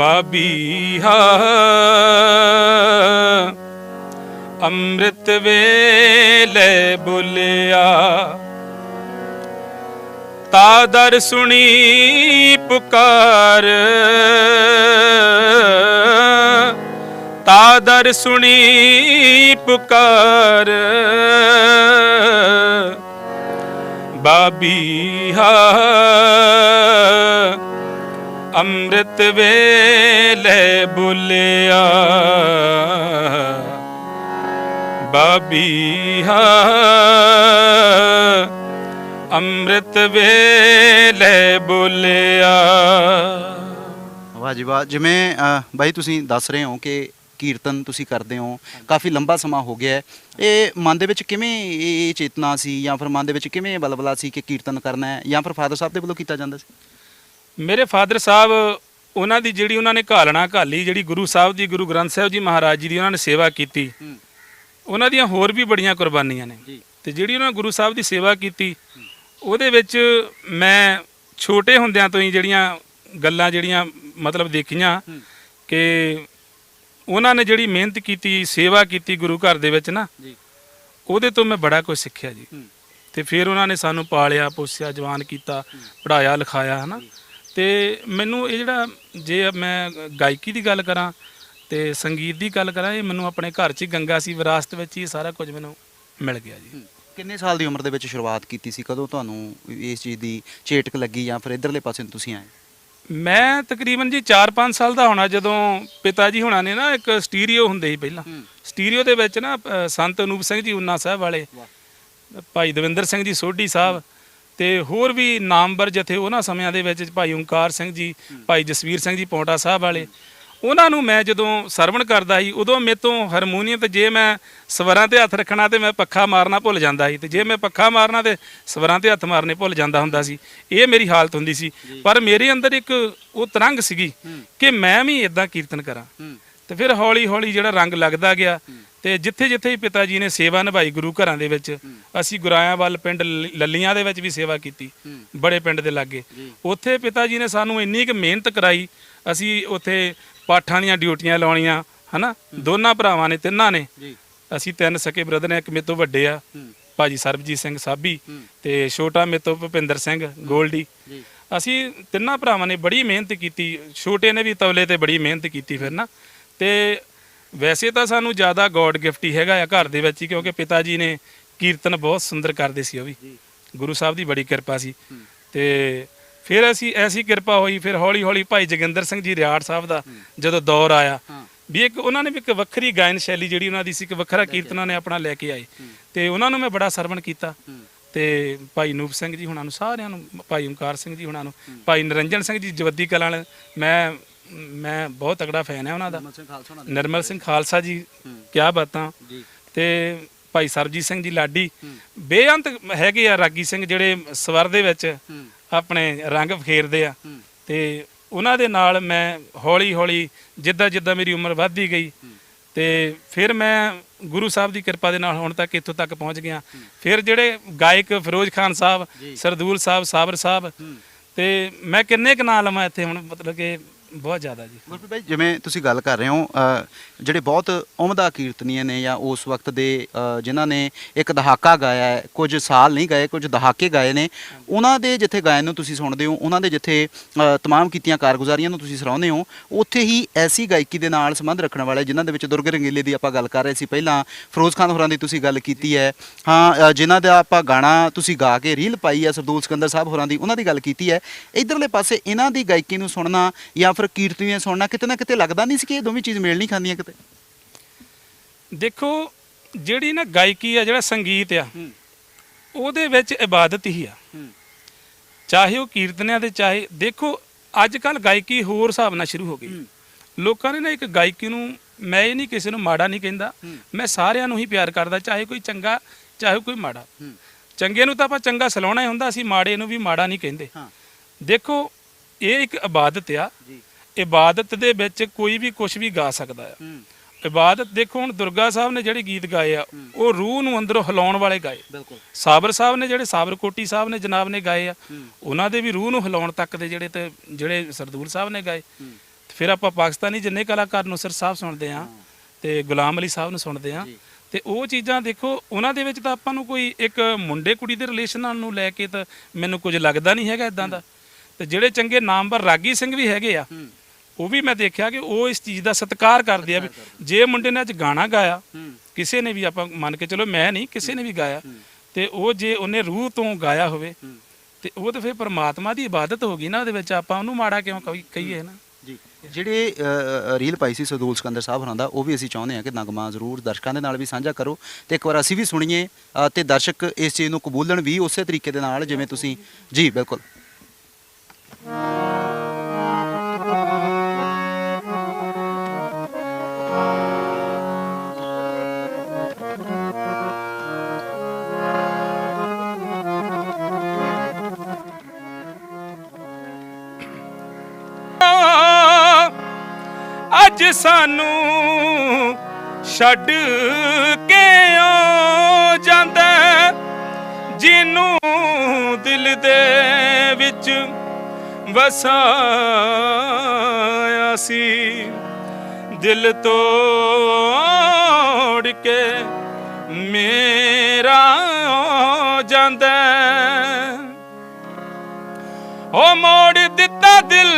Speaker 1: ਬਾਬੀਹਾ ਅੰਮ੍ਰਿਤ ਵੇਲੇ ਬੁਲਿਆ। ਤਾ ਦਰ ਸੁਣੀ ਪੁਕਾਰ। ਤਾ ਦਰ ਸੁਣੀ ਪੁਕਾਰ। ਬਾਬੀਹਾ ਅੰਮ੍ਰਿਤ ਵੇਲੇ ਬੁਲਿਆ। ਬਾਬੀਹਾ ਅੰਮ੍ਰਿਤ ਵੇਲੇ ਬੁਲਿਆ।
Speaker 2: ਵਾਹ ਜੀ ਵਾਹ। ਜਿਵੇਂ ਬਾਈ ਤੁਸੀਂ ਦੱਸ ਰਹੇ ਹੋ ਕਿ ਕੀਰਤਨ ਤੁਸੀਂ ਕਰਦੇ ਹੋ, ਕਾਫੀ ਲੰਬਾ ਸਮਾਂ ਹੋ ਗਿਆ ਇਹ ਮਨ ਦੇ ਵਿੱਚ ਕਿਵੇਂ ਇਹ ਚੇਤਨਾ ਸੀ ਜਾਂ ਫਿਰ ਮਨ ਦੇ ਵਿੱਚ ਕਿਵੇਂ ਬਲਬਲਾ ਸੀ ਕਿ ਕੀਰਤਨ ਕਰਨਾ ਹੈ ਜਾਂ ਫਿਰ ਫਾਦਰ ਸਾਹਿਬ ਦੇ ਵੱਲੋਂ ਕੀਤਾ ਜਾਂਦਾ ਸੀ?
Speaker 1: ਮੇਰੇ ਫਾਦਰ ਸਾਹਿਬ ਉਹਨਾਂ ਦੀ ਜਿਹੜੀ ਉਹਨਾਂ ਨੇ ਘਾਲਣਾ ਘਾਲੀ ਜਿਹੜੀ ਗੁਰੂ ਸਾਹਿਬ ਦੀ ਗੁਰੂ ਗ੍ਰੰਥ ਸਾਹਿਬ ਜੀ ਮਹਾਰਾਜ ਜੀ ਦੀ ਉਹਨਾਂ ਨੇ ਸੇਵਾ ਕੀਤੀ ਉਹਨਾਂ ਦੀਆਂ ਹੋਰ ਵੀ ਬੜੀਆਂ ਕੁਰਬਾਨੀਆਂ ਨੇ। ਤੇ ਜਿਹੜੀ ਉਹਨਾਂ ਗੁਰੂ ਸਾਹਿਬ ਦੀ ਸੇਵਾ ਕੀਤੀ ਉਹਦੇ ਵਿੱਚ ਮੈਂ ਛੋਟੇ ਹੁੰਦਿਆਂ ਤੋਂ ਹੀ ਜਿਹੜੀਆਂ ਗੱਲਾਂ ਜਿਹੜੀਆਂ ਮਤਲਬ ਦੇਖੀਆਂ ਕਿ ਉਹਨਾਂ ਨੇ ਜਿਹੜੀ ਮਿਹਨਤ ਕੀਤੀ ਸੇਵਾ ਕੀਤੀ ਗੁਰੂ ਘਰ ਦੇ ਵਿੱਚ ਨਾ ਉਹਦੇ ਤੋਂ ਮੈਂ ਬੜਾ ਕੁਝ ਸਿੱਖਿਆ ਜੀ। ਤੇ ਫਿਰ ਉਹਨਾਂ ਨੇ ਸਾਨੂੰ ਪਾਲਿਆ ਪੋਸਿਆ ਜਵਾਨ ਕੀਤਾ ਪੜਾਇਆ ਲਿਖਾਇਆ ਹਨਾ। ਤੇ ਮੈਨੂੰ ਇਹ ਜਿਹੜਾ ਜੇ ਮੈਂ ਗਾਇਕੀ ਦੀ ਗੱਲ ਕਰਾਂ ਤੇ ਸੰਗੀਤ ਦੀ ਗੱਲ ਕਰਾਂ ਇਹ ਮੈਨੂੰ ਆਪਣੇ ਘਰ 'ਚ ਹੀ ਗੰਗਾ ਸੀ ਵਿਰਾਸਤ ਵਿੱਚ ਹੀ ਸਾਰਾ ਕੁਝ ਮੈਨੂੰ ਮਿਲ ਗਿਆ ਜੀ।
Speaker 2: ਕਿੰਨੇ ਸਾਲ ਦੀ ਉਮਰ ਦੇ ਵਿੱਚ ਸ਼ੁਰੂਆਤ ਕੀਤੀ ਸੀ? ਕਦੋਂ ਤੁਹਾਨੂੰ ਇਸ ਚੀਜ਼ ਦੀ ਚੇਟਕ ਲੱਗੀ ਜਾਂ ਫਿਰ ਇਧਰਲੇ ਪਾਸੇ ਨੂੰ ਤੁਸੀਂ ਆਏ?
Speaker 1: ਮੈਂ ਤਕਰੀਬਨ ਜੀ 4-5 ਸਾਲ ਦਾ ਹੋਣਾ ਜਦੋਂ ਪਿਤਾ ਜੀ ਹੁਣਾਂ ਨੇ ਨਾ ਇੱਕ ਸਟੀਰੀਓ ਹੁੰਦੇ ਸੀ ਪਹਿਲਾਂ। ਸਟੀਰੀਓ ਦੇ ਵਿੱਚ ਨਾ ਅ, ਸੰਤ ਅਨੂਪ ਸਿੰਘ ਜੀ ਉਨਾ ਸਾਹਿਬ ਵਾਲੇ ਭਾਈ ਦਵਿੰਦਰ ਸਿੰਘ ਜੀ ਸੋਢੀ ਸਾਹਿਬ ਤੇ ਹੋਰ ਵੀ ਨਾਮਵਰ ਜਥੇ ਉਹਨਾਂ ਸਮਿਆਂ ਦੇ ਵਿੱਚ ਭਾਈ ਓਂਕਾਰ ਸਿੰਘ ਜੀ ਭਾਈ ਜਸਵੀਰ ਸਿੰਘ ਜੀ ਪੌਂਟਾ ਸਾਹਿਬ ਵਾਲੇ ਉਹਨਾਂ ਨੂੰ ਮੈਂ ਜਦੋਂ ਸਰਵਣ ਕਰਦਾ ਸੀ ਉਦੋਂ ਮੇਰੇ ਤੋਂ ਹਾਰਮੋਨੀਅਮ ਤੇ ਜੇ ਮੈਂ ਸਵਰਾਂ ਤੇ ਹੱਥ ਰੱਖਣਾ ਤੇ ਮੈਂ ਪੱਖਾ ਮਾਰਨਾ ਭੁੱਲ ਜਾਂਦਾ ਸੀ ਤੇ ਜੇ ਮੈਂ ਪੱਖਾ ਮਾਰਨਾ ਤੇ ਸਵਰਾਂ ਤੇ ਹੱਥ ਮਾਰਨੇ ਭੁੱਲ ਜਾਂਦਾ ਹੁੰਦਾ ਸੀ ਇਹ ਮੇਰੀ ਹਾਲਤ ਹੁੰਦੀ ਸੀ। ਪਰ ਮੇਰੇ ਅੰਦਰ ਇੱਕ ਉਹ ਤਰੰਗ ਸੀਗੀ ਕਿ ਮੈਂ ਵੀ ਇਦਾਂ ਕੀਰਤਨ ਕਰਾਂ ਤੇ ਫਿਰ ਹੌਲੀ ਹੌਲੀ ਜਿਹੜਾ ਰੰਗ ਲੱਗਦਾ ਗਿਆ ਤੇ ਜਿੱਥੇ ਜਿੱਥੇ ਪਿਤਾ ਜੀ ਨੇ ਸੇਵਾ ਨਿਭਾਈ ਗੁਰੂ ਘਰਾਂ ਦੇ ਵਿੱਚ ਅਸੀਂ ਗੁਰਾਇਆਂ ਵੱਲ ਪਿੰਡ ਲ- ਲੱਲੀਆਂ ਦੇ ਵਿੱਚ ਵੀ ਸੇਵਾ ਕੀਤੀ ਬੜੇ ਪਿੰਡ ਦੇ ਲਾਗੇ। ਉੱਥੇ ਪਿਤਾ ਜੀ ਨੇ ਸਾਨੂੰ ਇੰਨੀ ਕੁ ਮਿਹਨਤ ਕਰਾਈ ਅਸੀਂ ਉੱਥੇ ਪਾਠਾਂ ਦੀਆਂ ਡਿਊਟੀਆਂ ਲਾਉਣੀਆਂ ਹਨਾ? ਦੋਨਾਂ ਭਰਾਵਾਂ ਨੇ ਤਿੰਨਾਂ ਨੇ।
Speaker 2: ਜੀ।
Speaker 1: ਅਸੀਂ ਤਿੰਨ ਸਕੇ ਬ੍ਰਦਰ ਨੇ ਇੱਕ ਮੇਰੇ ਤੋਂ ਵੱਡੇ ਆ ਭਾਜੀ ਸਰਬਜੀਤ ਸਿੰਘ ਸਾਬੀ ਤੇ ਛੋਟਾ ਮੇਰੇ ਤੋਂ ਭੁਪਿੰਦਰ ਸਿੰਘ ਗੋਲਡੀ।
Speaker 2: ਜੀ।
Speaker 1: ਅਸੀਂ ਤਿੰਨਾਂ ਭਰਾਵਾਂ ਨੇ ਬੜੀ ਮਿਹਨਤ ਕੀਤੀ ਛੋਟੇ ਨੇ ਵੀ ਤਵਲੇ ਤੇ ਬੜੀ ਮਿਹਨਤ ਕੀਤੀ ਫਿਰ ਨਾ। ਤੇ ਵੈਸੇ ਤਾਂ ਸਾਨੂੰ ਜ਼ਿਆਦਾ ਗੋਡ ਗਿਫਟ ਹੀ ਹੈਗਾ ਆ ਘਰ ਦੇ ਵਿੱਚ ਹੀ ਕਿਉਂਕਿ ਪਿਤਾ ਜੀ ਨੇ ਕੀਰਤਨ ਬਹੁਤ ਸੁੰਦਰ ਕਰਦੇ ਸੀ ਉਹ ਵੀ। ਗੁਰੂ ਸਾਹਿਬ ਦੀ ਬੜੀ ਕਿਰਪਾ ਸੀ। ਤੇ ਫਿਰ ਅਸੀਂ ਐਸੀ ਕਿਰਪਾ ਹੋਈ ਫਿਰ ਹੌਲੀ ਹੌਲੀ ਭਾਈ ਜੋਗਿੰਦਰ ਸਿੰਘ ਜੀ ਰਿਆੜ ਸਾਹਿਬ ਦਾ ਜਦੋਂ ਦੌਰ ਆਇਆ ਵੀ ਇੱਕ ਉਹਨਾਂ ਨੇ ਵੀ ਇੱਕ ਵੱਖਰੀ ਗਾਇਨ ਸ਼ੈਲੀ ਜਿਹੜੀ ਉਹਨਾਂ ਦੀ ਸੀ ਇੱਕ ਵੱਖਰਾ ਕੀਰਤਨਾਂ ਨੇ ਆਪਣਾ ਲੈ ਕੇ ਆਏ। ਤੇ ਉਹਨਾਂ ਨੂੰ ਮੈਂ ਬੜਾ ਸਰਵਣ ਕੀਤਾ। ਤੇ ਭਾਈ ਨੂਪ ਸਿੰਘ ਜੀ ਹੁਣਾਂ ਨੂੰ ਸਾਰਿਆਂ ਨੂੰ ਭਾਈ ਓਮਕਾਰ ਸਿੰਘ ਜੀ ਹੁਣਾਂ ਨੂੰ ਭਾਈ ਨਰਿੰਜਨ ਸਿੰਘ ਜੀ ਜਵੱਦੀ ਕਲਾਂ ਮੈਂ ਮੈਂ ਬਹੁਤ ਤਗੜਾ ਫੈਨ ਹੈ ਉਹਨਾਂ ਦਾ। ਨਰਮਲ ਸਿੰਘ ਖਾਲਸਾ ਜੀ ਕਿਆ ਬਾਤਾਂ।
Speaker 2: ਜੀ।
Speaker 1: ਤੇ ਭਾਈ ਸਰਬਜੀਤ ਸਿੰਘ ਜੀ ਲਾਡੀ ਬੇਅੰਤ ਹੈਗੇ ਆ ਰਾਗੀ ਸਿੰਘ ਜਿਹੜੇ ਸਵਰ ਦੇ ਵਿੱਚ ਆਪਣੇ ਰੰਗ ਫੇਰਦੇ ਆ। ਤੇ ਉਹਨਾਂ ਦੇ ਨਾਲ ਮੈਂ ਹੌਲੀ ਹੌਲੀ ਜਿੱਦਾਂ ਜਿੱਦਾਂ ਮੇਰੀ ਉਮਰ ਵੱਧਦੀ ਗਈ ਤੇ ਫਿਰ ਮੈਂ ਗੁਰੂ ਸਾਹਿਬ ਦੀ ਕਿਰਪਾ ਦੇ ਨਾਲ ਹੁਣ ਤੱਕ ਇੱਥੋਂ ਤੱਕ ਪਹੁੰਚ ਗਿਆ। ਫਿਰ ਜਿਹੜੇ ਗਾਇਕ ਫਿਰੋਜ਼ ਖਾਨ ਸਾਹਿਬ ਸਰਦੂਲ ਸਾਹਿਬ ਸਾਬਰ ਸਾਹਿਬ ਤੇ ਮੈਂ ਕਿੰਨੇ ਕੁ ਨਾਂ ਲਵਾਂ ਇੱਥੇ ਹੁਣ ਮਤਲਬ ਕਿ ਬਹੁਤ ਜ਼ਿਆਦਾ ਜੀ।
Speaker 2: ਗੁਰਪ੍ਰੀਤ ਭਾਈ ਜਿਵੇਂ ਤੁਸੀਂ ਗੱਲ ਕਰ ਰਹੇ ਹੋ ਅ, ਜਿਹੜੇ ਬਹੁਤ ਉਮਦਾ ਕੀਰਤਨੀਏ ਨੇ ਜਾਂ ਉਸ ਵਕਤ ਦੇ ਅ, ਜਿਨ੍ਹਾਂ ਨੇ ਇੱਕ ਦਹਾਕਾ ਗਾਇਆ ਹੈ ਕੁਝ ਸਾਲ ਨਹੀਂ ਗਾਏ ਕੁਝ ਦਹਾਕੇ ਗਾਏ ਨੇ ਉਹਨਾਂ ਦੇ ਜਿੱਥੇ ਗਾਇਨ ਨੂੰ ਤੁਸੀਂ ਸੁਣਦੇ ਹੋ ਉਹਨਾਂ ਦੇ ਜਿੱਥੇ ਅ, ਤਮਾਮ ਕੀਤੀਆਂ ਕਾਰਗੁਜ਼ਾਰੀਆਂ ਨੂੰ ਤੁਸੀਂ ਸਰਾਹੁੰਦੇ ਹੋ ਉੱਥੇ ਹੀ ਐਸੀ ਗਾਇਕੀ ਦੇ ਨਾਲ ਸੰਬੰਧ ਰੱਖਣ ਵਾਲੇ ਜਿਨ੍ਹਾਂ ਦੇ ਵਿੱਚ ਦੁਰਗ ਰੰਗੀਲੇ ਦੀ ਆਪਾਂ ਗੱਲ ਕਰ ਰਹੇ ਸੀ ਪਹਿਲਾਂ ਫਿਰੋਜ਼ ਖਾਨ ਹੋਰਾਂ ਦੀ ਤੁਸੀਂ ਗੱਲ ਕੀਤੀ ਹੈ ਹਾਂ ਅ, ਜਿਨ੍ਹਾਂ ਦਾ ਆਪਾਂ ਗਾਣਾ ਤੁਸੀਂ ਗਾ ਕੇ ਰੀਲ ਪਾਈ ਹੈ ਸਰਦੂਲ ਸਿਕੰਦਰ ਸਾਹਿਬ ਹੋਰਾਂ ਦੀ ਉਹਨਾਂ ਦੀ ਗੱਲ ਕੀਤੀ ਹੈ ਇਧਰਲੇ ਪਾਸੇ ਇਹਨਾਂ ਦੀ ਗਾਇਕੀ ਨੂੰ ਸੁਣਨਾ ਜਾਂ ਫਿਰ ਕੀਰਤਨੀਆਂ ਸੁਣਨਾ? ਕਿਤੇ ਨਾ ਕਿਤੇ ਲੱਗਦਾ ਨਹੀਂ ਸੀ ਕਿ ਇਹ ਦੋਵੇਂ ਚੀਜ਼ ਮੇਲ ਨਹੀਂ ਖਾਂਦੀਆਂ ਕਿਤੇ।
Speaker 1: ਦੇਖੋ ਜਿਹੜੀ ਨਾ ਗਾਇਕੀ ਆ ਜਿਹੜਾ ਸੰਗੀਤ ਆ ਉਹਦੇ ਵਿੱਚ ਇਬਾਦਤ ਹੀ ਆ। ਚਾਹੇ ਉਹ ਕੀਰਤਨਿਆਂ ਦੇ ਚਾਹੇ ਦੇਖੋ ਅੱਜ ਕੱਲ ਗਾਇਕੀ ਹੋਰ ਹਿਸਾਬ ਨਾਲ ਸ਼ੁਰੂ ਹੋ ਗਈ। ਲੋਕਾਂ ਨੇ ਨਾ ਇੱਕ ਗਾਇਕੀ ਨੂੰ ਮੈਂ ਇਹ ਨਹੀਂ ਕਿਸੇ ਨੂੰ ਮਾੜਾ ਨਹੀਂ ਕਹਿੰਦਾ। ਮੈਂ ਸਾਰਿਆਂ ਨੂੰ ਹੀ ਪਿਆਰ ਕਰਦਾ ਚਾਹੇ ਕੋਈ ਚੰਗਾ ਚਾਹੇ ਕੋਈ ਮਾੜਾ। ਚੰਗੇ ਨੂੰ ਤਾਂ ਆਪਾਂ ਚੰਗਾ ਸਲਾਉਣਾ ਹੀ ਹੁੰਦਾ ਅਸੀਂ ਮਾੜੇ ਨੂੰ ਵੀ ਮਾੜਾ ਨਹੀਂ ਕਹਿੰਦੇ। ਦੇਖੋ ਇਹ ਇੱਕ ਇਬਾਦਤ ਆ। ਇਬਾਦਤ ਦੇ ਵਿੱਚ ਕੋਈ ਵੀ ਕੁਝ ਵੀ ਗਾ ਸਕਦਾ ਆ। ਇਬਾਦਤ ਦੇਖੋ ਹੁਣ ਦੁਰਗਾ ਸਾਹਿਬ ਨੇ ਜਿਹੜੇ ਗੀਤ ਗਾਏ ਆ ਉਹ ਰੂਹ ਨੂੰ ਅੰਦਰੋਂ ਹਿਲਾਉਣ ਵਾਲੇ ਗਾਏ।
Speaker 2: ਬਿਲਕੁਲ।
Speaker 1: ਸਾਬਰ ਸਾਹਿਬ ਨੇ ਜਿਹੜੇ ਸਾਬਰ ਕੋਟੀ ਸਾਹਿਬ ਨੇ ਜਨਾਬ ਨੇ ਗਾਏ ਆ ਉਹਨਾਂ ਦੇ ਵੀ ਰੂਹ ਨੂੰ ਹਿਲਾਉਣ ਤੱਕ ਦੇ ਜਿਹੜੇ ਤੇ ਜਿਹੜੇ ਸਰਦੂਲ ਸਾਹਿਬ ਨੇ ਗਾਏ। ਫਿਰ ਆਪਾਂ ਪਾਕਿਸਤਾਨੀ ਜਿੰਨੇ ਕਲਾਕਾਰ ਨੁਸਰ ਸਾਹਿਬ ਸੁਣਦੇ ਆ ਤੇ ਗੁਲਾਮ ਅਲੀ ਸਾਹਿਬ ਨੂੰ ਸੁਣਦੇ ਆ। ਤੇ ਉਹ ਚੀਜ਼ਾਂ ਦੇਖੋ ਉਹਨਾਂ ਦੇ ਵਿੱਚ ਤਾਂ ਆਪਾਂ ਨੂੰ ਕੋਈ ਇੱਕ ਮੁੰਡੇ ਕੁੜੀ ਦੇ ਰਿਲੇਸ਼ਨ ਨੂੰ ਲੈ ਕੇ ਤਾਂ ਮੈਨੂੰ ਕੁਝ ਲੱਗਦਾ ਨਹੀਂ ਹੈਗਾ ਇਦਾਂ ਦਾ। ਤੇ ਜਿਹੜੇ ਚੰਗੇ ਨਾਮਵਰ ਰਾਗੀ ਸਿੰਘ ਵੀ ਹੈਗੇ ਆ ਉਹ ਵੀ ਮੈਂ ਦੇਖਿਆ ਕਿ ਉਹ ਇਸ ਚੀਜ਼ ਦਾ ਸਤਿਕਾਰ ਕਰਦੇ ਆ ਵੀ ਜੇ ਮੁੰਡੇ ਨੇ ਅੱਜ ਗਾਣਾ ਗਾਇਆ ਕਿਸੇ ਨੇ ਵੀ ਆਪਾਂ ਮੰਨ ਕੇ ਚਲੋ ਮੈਂ ਨਹੀਂ ਕਿਸੇ ਨੇ ਵੀ ਗਾਇਆ ਤੇ ਉਹ ਜੇ ਉਹਨੇ ਰੂਹ ਤੋਂ ਗਾਇਆ ਹੋਵੇ ਤੇ ਉਹ ਤਾਂ ਫਿਰ ਪ੍ਰਮਾਤਮਾ ਦੀ ਇਬਾਦਤ ਹੋ ਗਈ ਨਾ ਉਹਦੇ ਵਿੱਚ ਆਪਾਂ ਉਹਨੂੰ ਮਾੜਾ ਕਿਉਂ ਕਹੀ- ਕਹੀਏ ਨਾ।
Speaker 2: ਜੀ। ਜਿਹੜੇ ਰੀਲ ਪਾਈ ਸੀ ਸਦੂਲ ਸਿਕੰਦਰ ਸਾਹਿਬ ਹੋਰਾਂ ਦਾ ਉਹ ਵੀ ਅਸੀਂ ਚਾਹੁੰਦੇ ਹਾਂ ਕਿ ਨਗਮਾ ਜ਼ਰੂਰ ਦਰਸ਼ਕਾਂ ਦੇ ਨਾਲ ਵੀ ਸਾਂਝਾ ਕਰੋ। ਤੇ ਇੱਕ ਵਾਰ ਅਸੀਂ ਵੀ ਸੁਣੀਏ ਤੇ ਦਰਸ਼ਕ ਇਸ ਚੀਜ਼ ਨੂੰ ਕਬੂਲਣ ਵੀ ਉਸੇ ਤਰੀਕੇ ਦੇ ਨਾਲ ਜਿਵੇਂ ਤੁਸੀਂ ਜੀ ਬਿਲਕੁਲ।
Speaker 1: ਸਾਨੂੰ ਛੱਡ ਕੇ ਆ ਜਾਂਦਾ ਜਿਹਨੂੰ ਦਿਲ ਦੇ ਵਿੱਚ ਵਸਾਇਆ ਸੀ, ਦਿਲ ਤੋੜ ਕੇ ਮੇਰਾ ਜਾਂਦਾ ਉਹ ਮੋੜ ਦਿੱਤਾ ਦਿਲ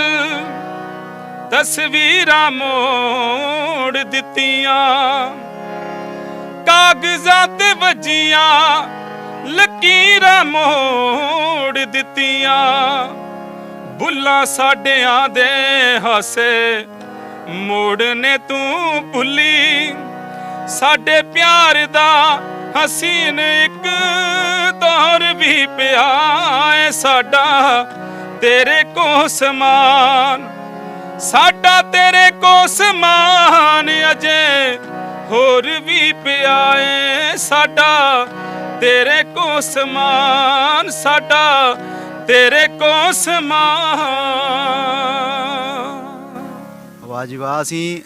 Speaker 1: ਤਸਵੀਰਾਂ ਮੋੜ ਦਿੱਤੀਆਂ। ਕਾਗਜ਼ਾਂ ਤੇ ਵੱਜੀਆਂ, ਲਕੀਰਾਂ ਮੋੜ ਦਿੱਤੀਆਂ। ਬੁੱਲਾਂ ਸਾਡਿਆਂ ਦੇ ਹਾਸੇ, ਮੋੜ ਨੇ ਤੂੰ ਭੁੱਲੀ। ਸਾਡੇ ਪਿਆਰ ਦਾ ਹਸੀਨ ਇੱਕ ਦੌਰ ਵੀ ਪਿਆ ਏ ਸਾਡਾ, ਤੇਰੇ ਕੋ ਸਮਾਨ। ਸਾਡਾ ਤੇਰੇ ਕੋ ਸਮਾਨ ਅਜੇ ਹੋਰ ਵੀ ਪਿਆ ਸਾਡਾ ਤੇਰੇ ਕੋ ਸਮਾਨ ਸਾਡਾ ਤੇਰੇ ਕੋ ਸਮਾਨ
Speaker 2: ਵਾਹ ਜੀ ਵਾਹ, ਅਸੀਂ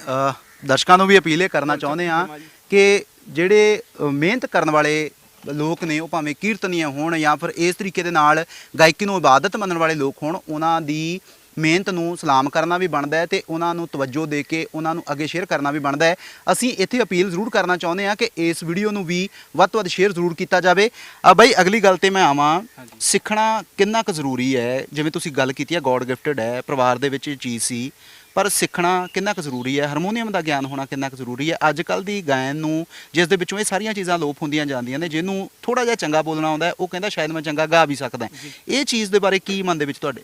Speaker 2: ਦਰਸ਼ਕਾਂ ਨੂੰ ਵੀ ਅਪੀਲ ਇਹ ਕਰਨਾ ਚਾਹੁੰਦੇ ਹਾਂ ਕਿ ਜਿਹੜੇ ਮਿਹਨਤ ਕਰਨ ਵਾਲੇ ਲੋਕ ਨੇ, ਉਹ ਭਾਵੇਂ ਕੀਰਤਨੀਏ ਹੋਣ ਜਾਂ ਫਿਰ ਇਸ ਤਰੀਕੇ ਦੇ ਨਾਲ ਗਾਇਕੀ ਨੂੰ ਇਬਾਦਤ ਮੰਨਣ ਵਾਲੇ ਲੋਕ ਹੋਣ, ਉਹਨਾਂ ਦੀ ਮਿਹਨਤ ਨੂੰ ਸਲਾਮ ਕਰਨਾ ਵੀ ਬਣਦਾ ਹੈ ਤੇ ਉਹਨਾਂ ਨੂੰ ਤਵੱਜੋ ਦੇ ਕੇ ਉਹਨਾਂ ਨੂੰ ਅੱਗੇ ਸ਼ੇਅਰ ਕਰਨਾ ਵੀ ਬਣਦਾ ਹੈ। ਅਸੀਂ ਇੱਥੇ ਅਪੀਲ ਜ਼ਰੂਰ ਕਰਨਾ ਚਾਹੁੰਦੇ ਹਾਂ ਕਿ ਇਸ ਵੀਡੀਓ ਨੂੰ ਵੀ ਵੱਧ ਤੋਂ ਵੱਧ ਸ਼ੇਅਰ ਜ਼ਰੂਰ ਕੀਤਾ ਜਾਵੇ। ਆ ਬਾਈ ਅਗਲੀ ਗੱਲ ਤੇ ਮੈਂ ਆਵਾਂ। ਸਿੱਖਣਾ ਕਿੰਨਾ ਕੁ ਜ਼ਰੂਰੀ ਹੈ? ਜਿਵੇਂ ਤੁਸੀਂ ਗੱਲ ਕੀਤੀ ਹੈ ਗੋਡ ਗਿਫਟਡ ਹੈ ਪਰਿਵਾਰ ਦੇ ਵਿੱਚ ਇਹ ਚੀਜ਼ ਸੀ। ਪਰ ਸਿੱਖਣਾ ਕਿੰਨਾ ਕੁ ਜ਼ਰੂਰੀ ਹੈ? ਹਾਰਮੋਨੀਅਮ ਦਾ ਗਿਆਨ ਹੋਣਾ ਕਿੰਨਾ ਕੁ ਜ਼ਰੂਰੀ ਹੈ? ਅੱਜ ਕੱਲ ਦੀ ਗਾਇਨ ਨੂੰ ਜਿਸ ਦੇ ਵਿੱਚੋਂ ਇਹ ਸਾਰੀਆਂ ਚੀਜ਼ਾਂ ਲੋਪ ਹੁੰਦੀਆਂ ਜਾਂਦੀਆਂ ਨੇ ਜਿਹਨੂੰ ਥੋੜਾ ਜਿਹਾ ਚੰਗਾ ਬੋਲਣਾ ਆਉਂਦਾ ਉਹ ਕਹਿੰਦਾ ਸ਼ਾਇਦ ਮੈਂ ਚੰਗਾ ਗਾ ਵੀ ਸਕਦਾ ਇਹ ਚੀਜ਼ ਦੇ ਬਾਰੇ ਕੀ ਮਨ ਦੇ ਵਿੱਚ ਤੁਹਾਡੇ?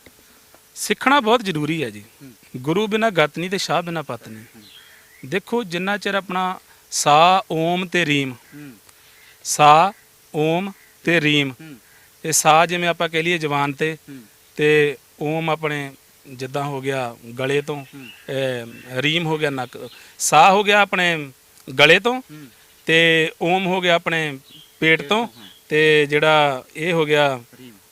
Speaker 1: ਸਿੱਖਣਾ ਬਹੁਤ ਜ਼ਰੂਰੀ ਹੈ ਜੀ। ਗੁਰੂ ਬਿਨਾ ਗਤ ਨਹੀਂ ਤੇ ਸ਼ਾਹ ਬਿਨਾ ਪਤ ਨਹੀਂ। ਦੇਖੋ ਜਿੰਨਾ ਚਿਰ ਆਪਣਾ ਸਾ ਓਮ ਤੇ ਰੀਮ। ਸਾ ਓਮ ਤੇ ਰੀਮ। ਇਹ ਸਾ ਜਿਵੇਂ ਆਪਾਂ ਕਹਿ ਲਈਏ ਜ਼ਬਾਨ ਤੇ ਤੇ ਓਮ ਆਪਣੇ ਜਿੱਦਾਂ ਹੋ ਗਿਆ ਗਲੇ ਤੋਂ ਰੀਮ ਹੋ ਗਿਆ ਨੱਕ। ਸਾ ਹੋ ਗਿਆ ਆਪਣੇ ਗਲੇ ਤੋਂ ਤੇ ਓਮ ਹੋ ਗਿਆ ਆਪਣੇ ਪੇਟ ਤੋਂ ਤੇ ਜਿਹੜਾ ਇਹ ਹੋ ਗਿਆ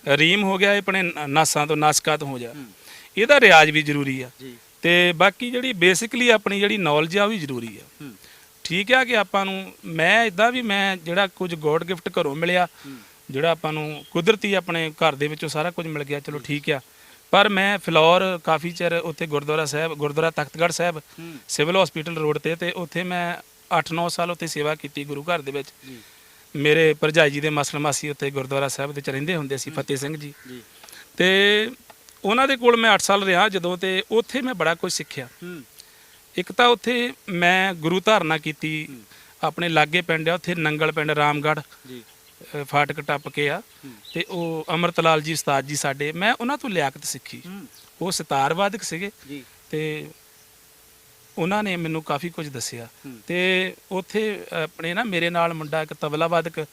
Speaker 1: ਰੀਮ ਹੋ ਗਿਆ ਇਹ ਆਪਣੇ ਨ- ਨਾਸਾਂ ਤੋਂ ਨਾਸਕਾ ਤੋਂ ਹੋ ਜਾ ਇਹਦਾ ਰਿਆਜ਼ ਵੀ ਜ਼ਰੂਰੀ ਆ।
Speaker 2: ਜੀ।
Speaker 1: ਤੇ ਬਾਕੀ ਜਿਹੜੀ ਬੇਸਿਕਲੀ ਆਪਣੀ ਜਿਹੜੀ ਨੌਲੇਜ ਆ ਉਹ ਵੀ ਜ਼ਰੂਰੀ ਆ। ਠੀਕ ਆ ਕਿ ਆਪਾਂ ਨੂੰ ਮੈਂ ਇਦਾਂ ਵੀ ਮੈਂ ਜਿਹੜਾ ਕੁਝ ਗੋਡ ਗਿਫਟ ਘਰੋਂ ਮਿਲਿਆ ਜਿਹੜਾ ਆਪਾਂ ਨੂੰ ਕੁਦਰਤੀ ਆਪਣੇ ਘਰ ਦੇ ਵਿੱਚੋਂ ਸਾਰਾ ਕੁਝ ਮਿਲ ਗਿਆ ਚਲੋ ਠੀਕ ਆ। ਪਰ ਮੈਂ ਫਲੋਰ ਕਾਫੀ ਚਿਰ ਉੱਥੇ Gurdwara Sahib Gurdwara Takhatgarh Sahib civil hospital road ਤੇ ਤੇ ਉੱਥੇ ਮੈਂ 8-9 ਸਾਲ ਉੱਥੇ ਸੇਵਾ ਕੀਤੀ ਗੁਰੂ ਘਰ ਦੇ ਵਿੱਚ। ਮੇਰੇ ਭਰਜਾਈ ਜੀ ਦੇ ਮਸਲ ਮਾਸੀ ਉੱਥੇ ਗੁਰਦੁਆਰਾ ਸਾਹਿਬ ਦੇ ਚ ਰਹਿੰਦੇ ਹੁੰਦੇ ਸੀ ਫਤਿਹ ਸਿੰਘ ਜੀ।
Speaker 2: ਜੀ।
Speaker 1: ਤੇ ਉਹਨਾਂ ਦੇ ਕੋਲ ਮੈਂ 8 ਸਾਲ ਰਿਹਾ ਜਦੋਂ ਤੇ ਉੱਥੇ ਮੈਂ ਬੜਾ ਕੁਝ ਸਿੱਖਿਆ। ਇੱਕ ਤਾਂ ਉੱਥੇ ਮੈਂ ਗੁਰੂ ਧਾਰਨਾ ਕੀਤੀ ਆਪਣੇ ਲਾਗੇ ਪਿੰਡ ਆ ਉੱਥੇ ਨੰਗਲ ਪਿੰਡ ਰਾਮਗੜ੍ਹ
Speaker 2: ਜੀ।
Speaker 1: ਫਾਟਕ ਟੱਪ ਕੇ ਆ। ਤੇ ਉਹ ਅਮਰਤਲਾਲ ਜੀ ਉਸਤਾਦ ਜੀ ਸਾਡੇ ਮੈਂ ਉਹਨਾਂ ਤੋਂ ਲਿਆਕਤ ਸਿੱਖੀ। ਉਹ ਸਿਤਾਰ ਵਾਦਕ ਸੀਗੇ ਤੇ ਉਹਨਾਂ ਨੇ ਮੈਨੂੰ ਕਾਫੀ ਕੁਝ ਦੱਸਿਆ। ਤੇ ਉੱਥੇ ਆਪਣੇ ਨਾ ਮੇਰੇ ਨਾਲ ਮੁੰਡਾ ਇੱਕ ਤਬਲਾ ਵਾਦਕ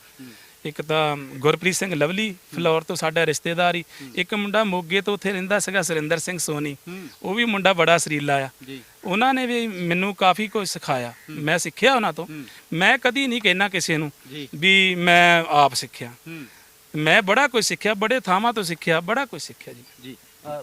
Speaker 1: ਇੱਕ ਤਾਂ ਗੁਰਪ੍ਰੀਤ ਸਿੰਘ ਲਵਲੀ ਫਲੋਰ ਤੋਂ ਸਾਡਾ ਰਿਸ਼ਤੇਦਾਰ ਹੀ। ਇੱਕ ਮੁੰਡਾ ਮੋਗੇ ਤੋਂ ਉੱਥੇ ਰਹਿੰਦਾ ਸੀਗਾ ਸੁਰਿੰਦਰ ਸਿੰਘ ਸੋਨੀ। ਉਹ ਵੀ ਮੁੰਡਾ ਬੜਾ ਸਰੀਲਾ ਆ। ਉਹਨਾਂ ਨੇ ਵੀ ਮੈਨੂੰ ਕਾਫੀ ਕੁਝ ਸਿਖਾਇਆ। ਮੈਂ ਸਿੱਖਿਆ ਉਹਨਾਂ ਤੋਂ। ਮੈਂ ਕਦੀ ਨਹੀਂ ਕਹਿਣਾ ਕਿਸੇ ਨੂੰ ਵੀ ਮੈਂ ਆਪ ਸਿੱਖਿਆ। ਮੈਂ ਬੜਾ ਕੁਝ ਸਿੱਖਿਆ ਬੜੇ ਥਾਵਾਂ ਤੋਂ ਸਿੱਖਿਆ ਬੜਾ ਕੁਝ ਸਿੱਖਿਆ ਜੀ।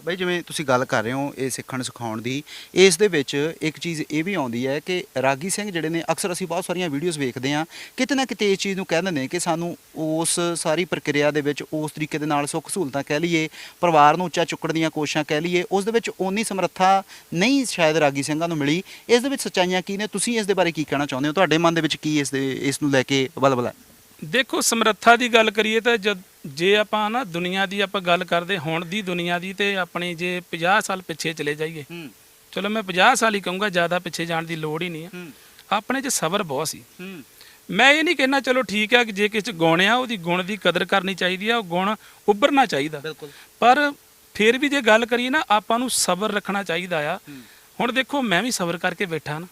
Speaker 2: ਬਈ ਜਿਵੇਂ ਤੁਸੀਂ ਗੱਲ ਕਰ ਰਹੇ ਹੋ ਇਹ ਸਿੱਖਣ ਸਿਖਾਉਣ ਦੀ, ਇਸ ਦੇ ਵਿੱਚ ਇੱਕ ਚੀਜ਼ ਇਹ ਵੀ ਆਉਂਦੀ ਹੈ ਕਿ ਰਾਗੀ ਸਿੰਘ ਜਿਹੜੇ ਨੇ ਅਕਸਰ ਅਸੀਂ ਬਹੁਤ ਸਾਰੀਆਂ ਵੀਡੀਓਜ਼ ਵੇਖਦੇ ਹਾਂ, ਕਿਤੇ ਨਾ ਕਿਤੇ ਇਸ ਚੀਜ਼ ਨੂੰ ਕਹਿੰਦੇ ਨੇ ਕਿ ਸਾਨੂੰ ਉਸ ਸਾਰੀ ਪ੍ਰਕਿਰਿਆ ਦੇ ਵਿੱਚ ਉਸ ਤਰੀਕੇ ਦੇ ਨਾਲ ਸੁੱਖ ਸਹੂਲਤਾਂ ਕਹਿ ਲਈਏ, ਪਰਿਵਾਰ ਨੂੰ ਉੱਚਾ ਚੁੱਕਣ ਦੀਆਂ ਕੋਸ਼ਿਸ਼ਾਂ ਕਹਿ ਲਈਏ, ਉਸ ਦੇ ਵਿੱਚ ਓਨੀ ਸਮਰੱਥਾ ਨਹੀਂ ਸ਼ਾਇਦ ਰਾਗੀ ਸਿੰਘਾਂ ਨੂੰ ਮਿਲੀ। ਇਸ ਦੇ ਵਿੱਚ ਸੱਚਾਈਆਂ ਕੀ ਨੇ? ਤੁਸੀਂ ਇਸ ਦੇ ਬਾਰੇ ਕੀ ਕਹਿਣਾ ਚਾਹੁੰਦੇ ਹੋ? ਤੁਹਾਡੇ ਮਨ ਦੇ ਵਿੱਚ ਕੀ ਇਸ ਦੇ, ਇਸ ਨੂੰ ਲੈ ਕੇ ਬਲਬਲਾ
Speaker 1: ਦੇਖੋ, ਸਮਰੱਥਾ ਦੀ ਗੱਲ ਕਰੀਏ ਤਾਂ ਜਦ ਜੇ ਆਪਾਂ ਨਾ ਦੁਨੀਆ ਦੀ ਆਪਾਂ ਗੱਲ ਕਰਦੇ ਹੁਣ ਦੀ ਦੁਨੀਆ ਦੀ ਤੇ ਆਪਣੀ ਜੇ 50 ਸਾਲ ਪਿੱਛੇ ਚਲੇ ਜਾਈਏ। ਚਲੋ ਮੈਂ 50 ਸਾਲ ਹੀ ਕਹੂੰਗਾ ਜ਼ਿਆਦਾ ਪਿੱਛੇ ਜਾਣ ਦੀ ਲੋੜ ਹੀ ਨਹੀਂ ਹੈ। ਆਪਣੇ 'ਚ ਸਬਰ ਬਹੁਤ ਸੀ। ਮੈਂ ਇਹ ਨਹੀਂ ਕਹਿਣਾ ਚਲੋ ਠੀਕ ਹੈ ਕਿ ਜੇ ਕਿਸੇ 'ਚ ਗੁਣ ਆ ਉਹਦੀ ਗੁਣ ਦੀ ਕਦਰ ਕਰਨੀ ਚਾਹੀਦੀ ਆ ਉਹ ਗੁਣ ਉੱਭਰਨਾ ਚਾਹੀਦਾ।
Speaker 2: ਬਿਲਕੁਲ।
Speaker 1: ਪਰ ਫਿਰ ਵੀ ਜੇ ਗੱਲ ਕਰੀਏ ਨਾ ਆਪਾਂ ਨੂੰ ਸਬਰ ਰੱਖਣਾ ਚਾਹੀਦਾ ਆ। ਹੁਣ ਦੇਖੋ ਮੈਂ ਵੀ ਸਬਰ ਕਰਕੇ ਬੈਠਾ ਨਾ।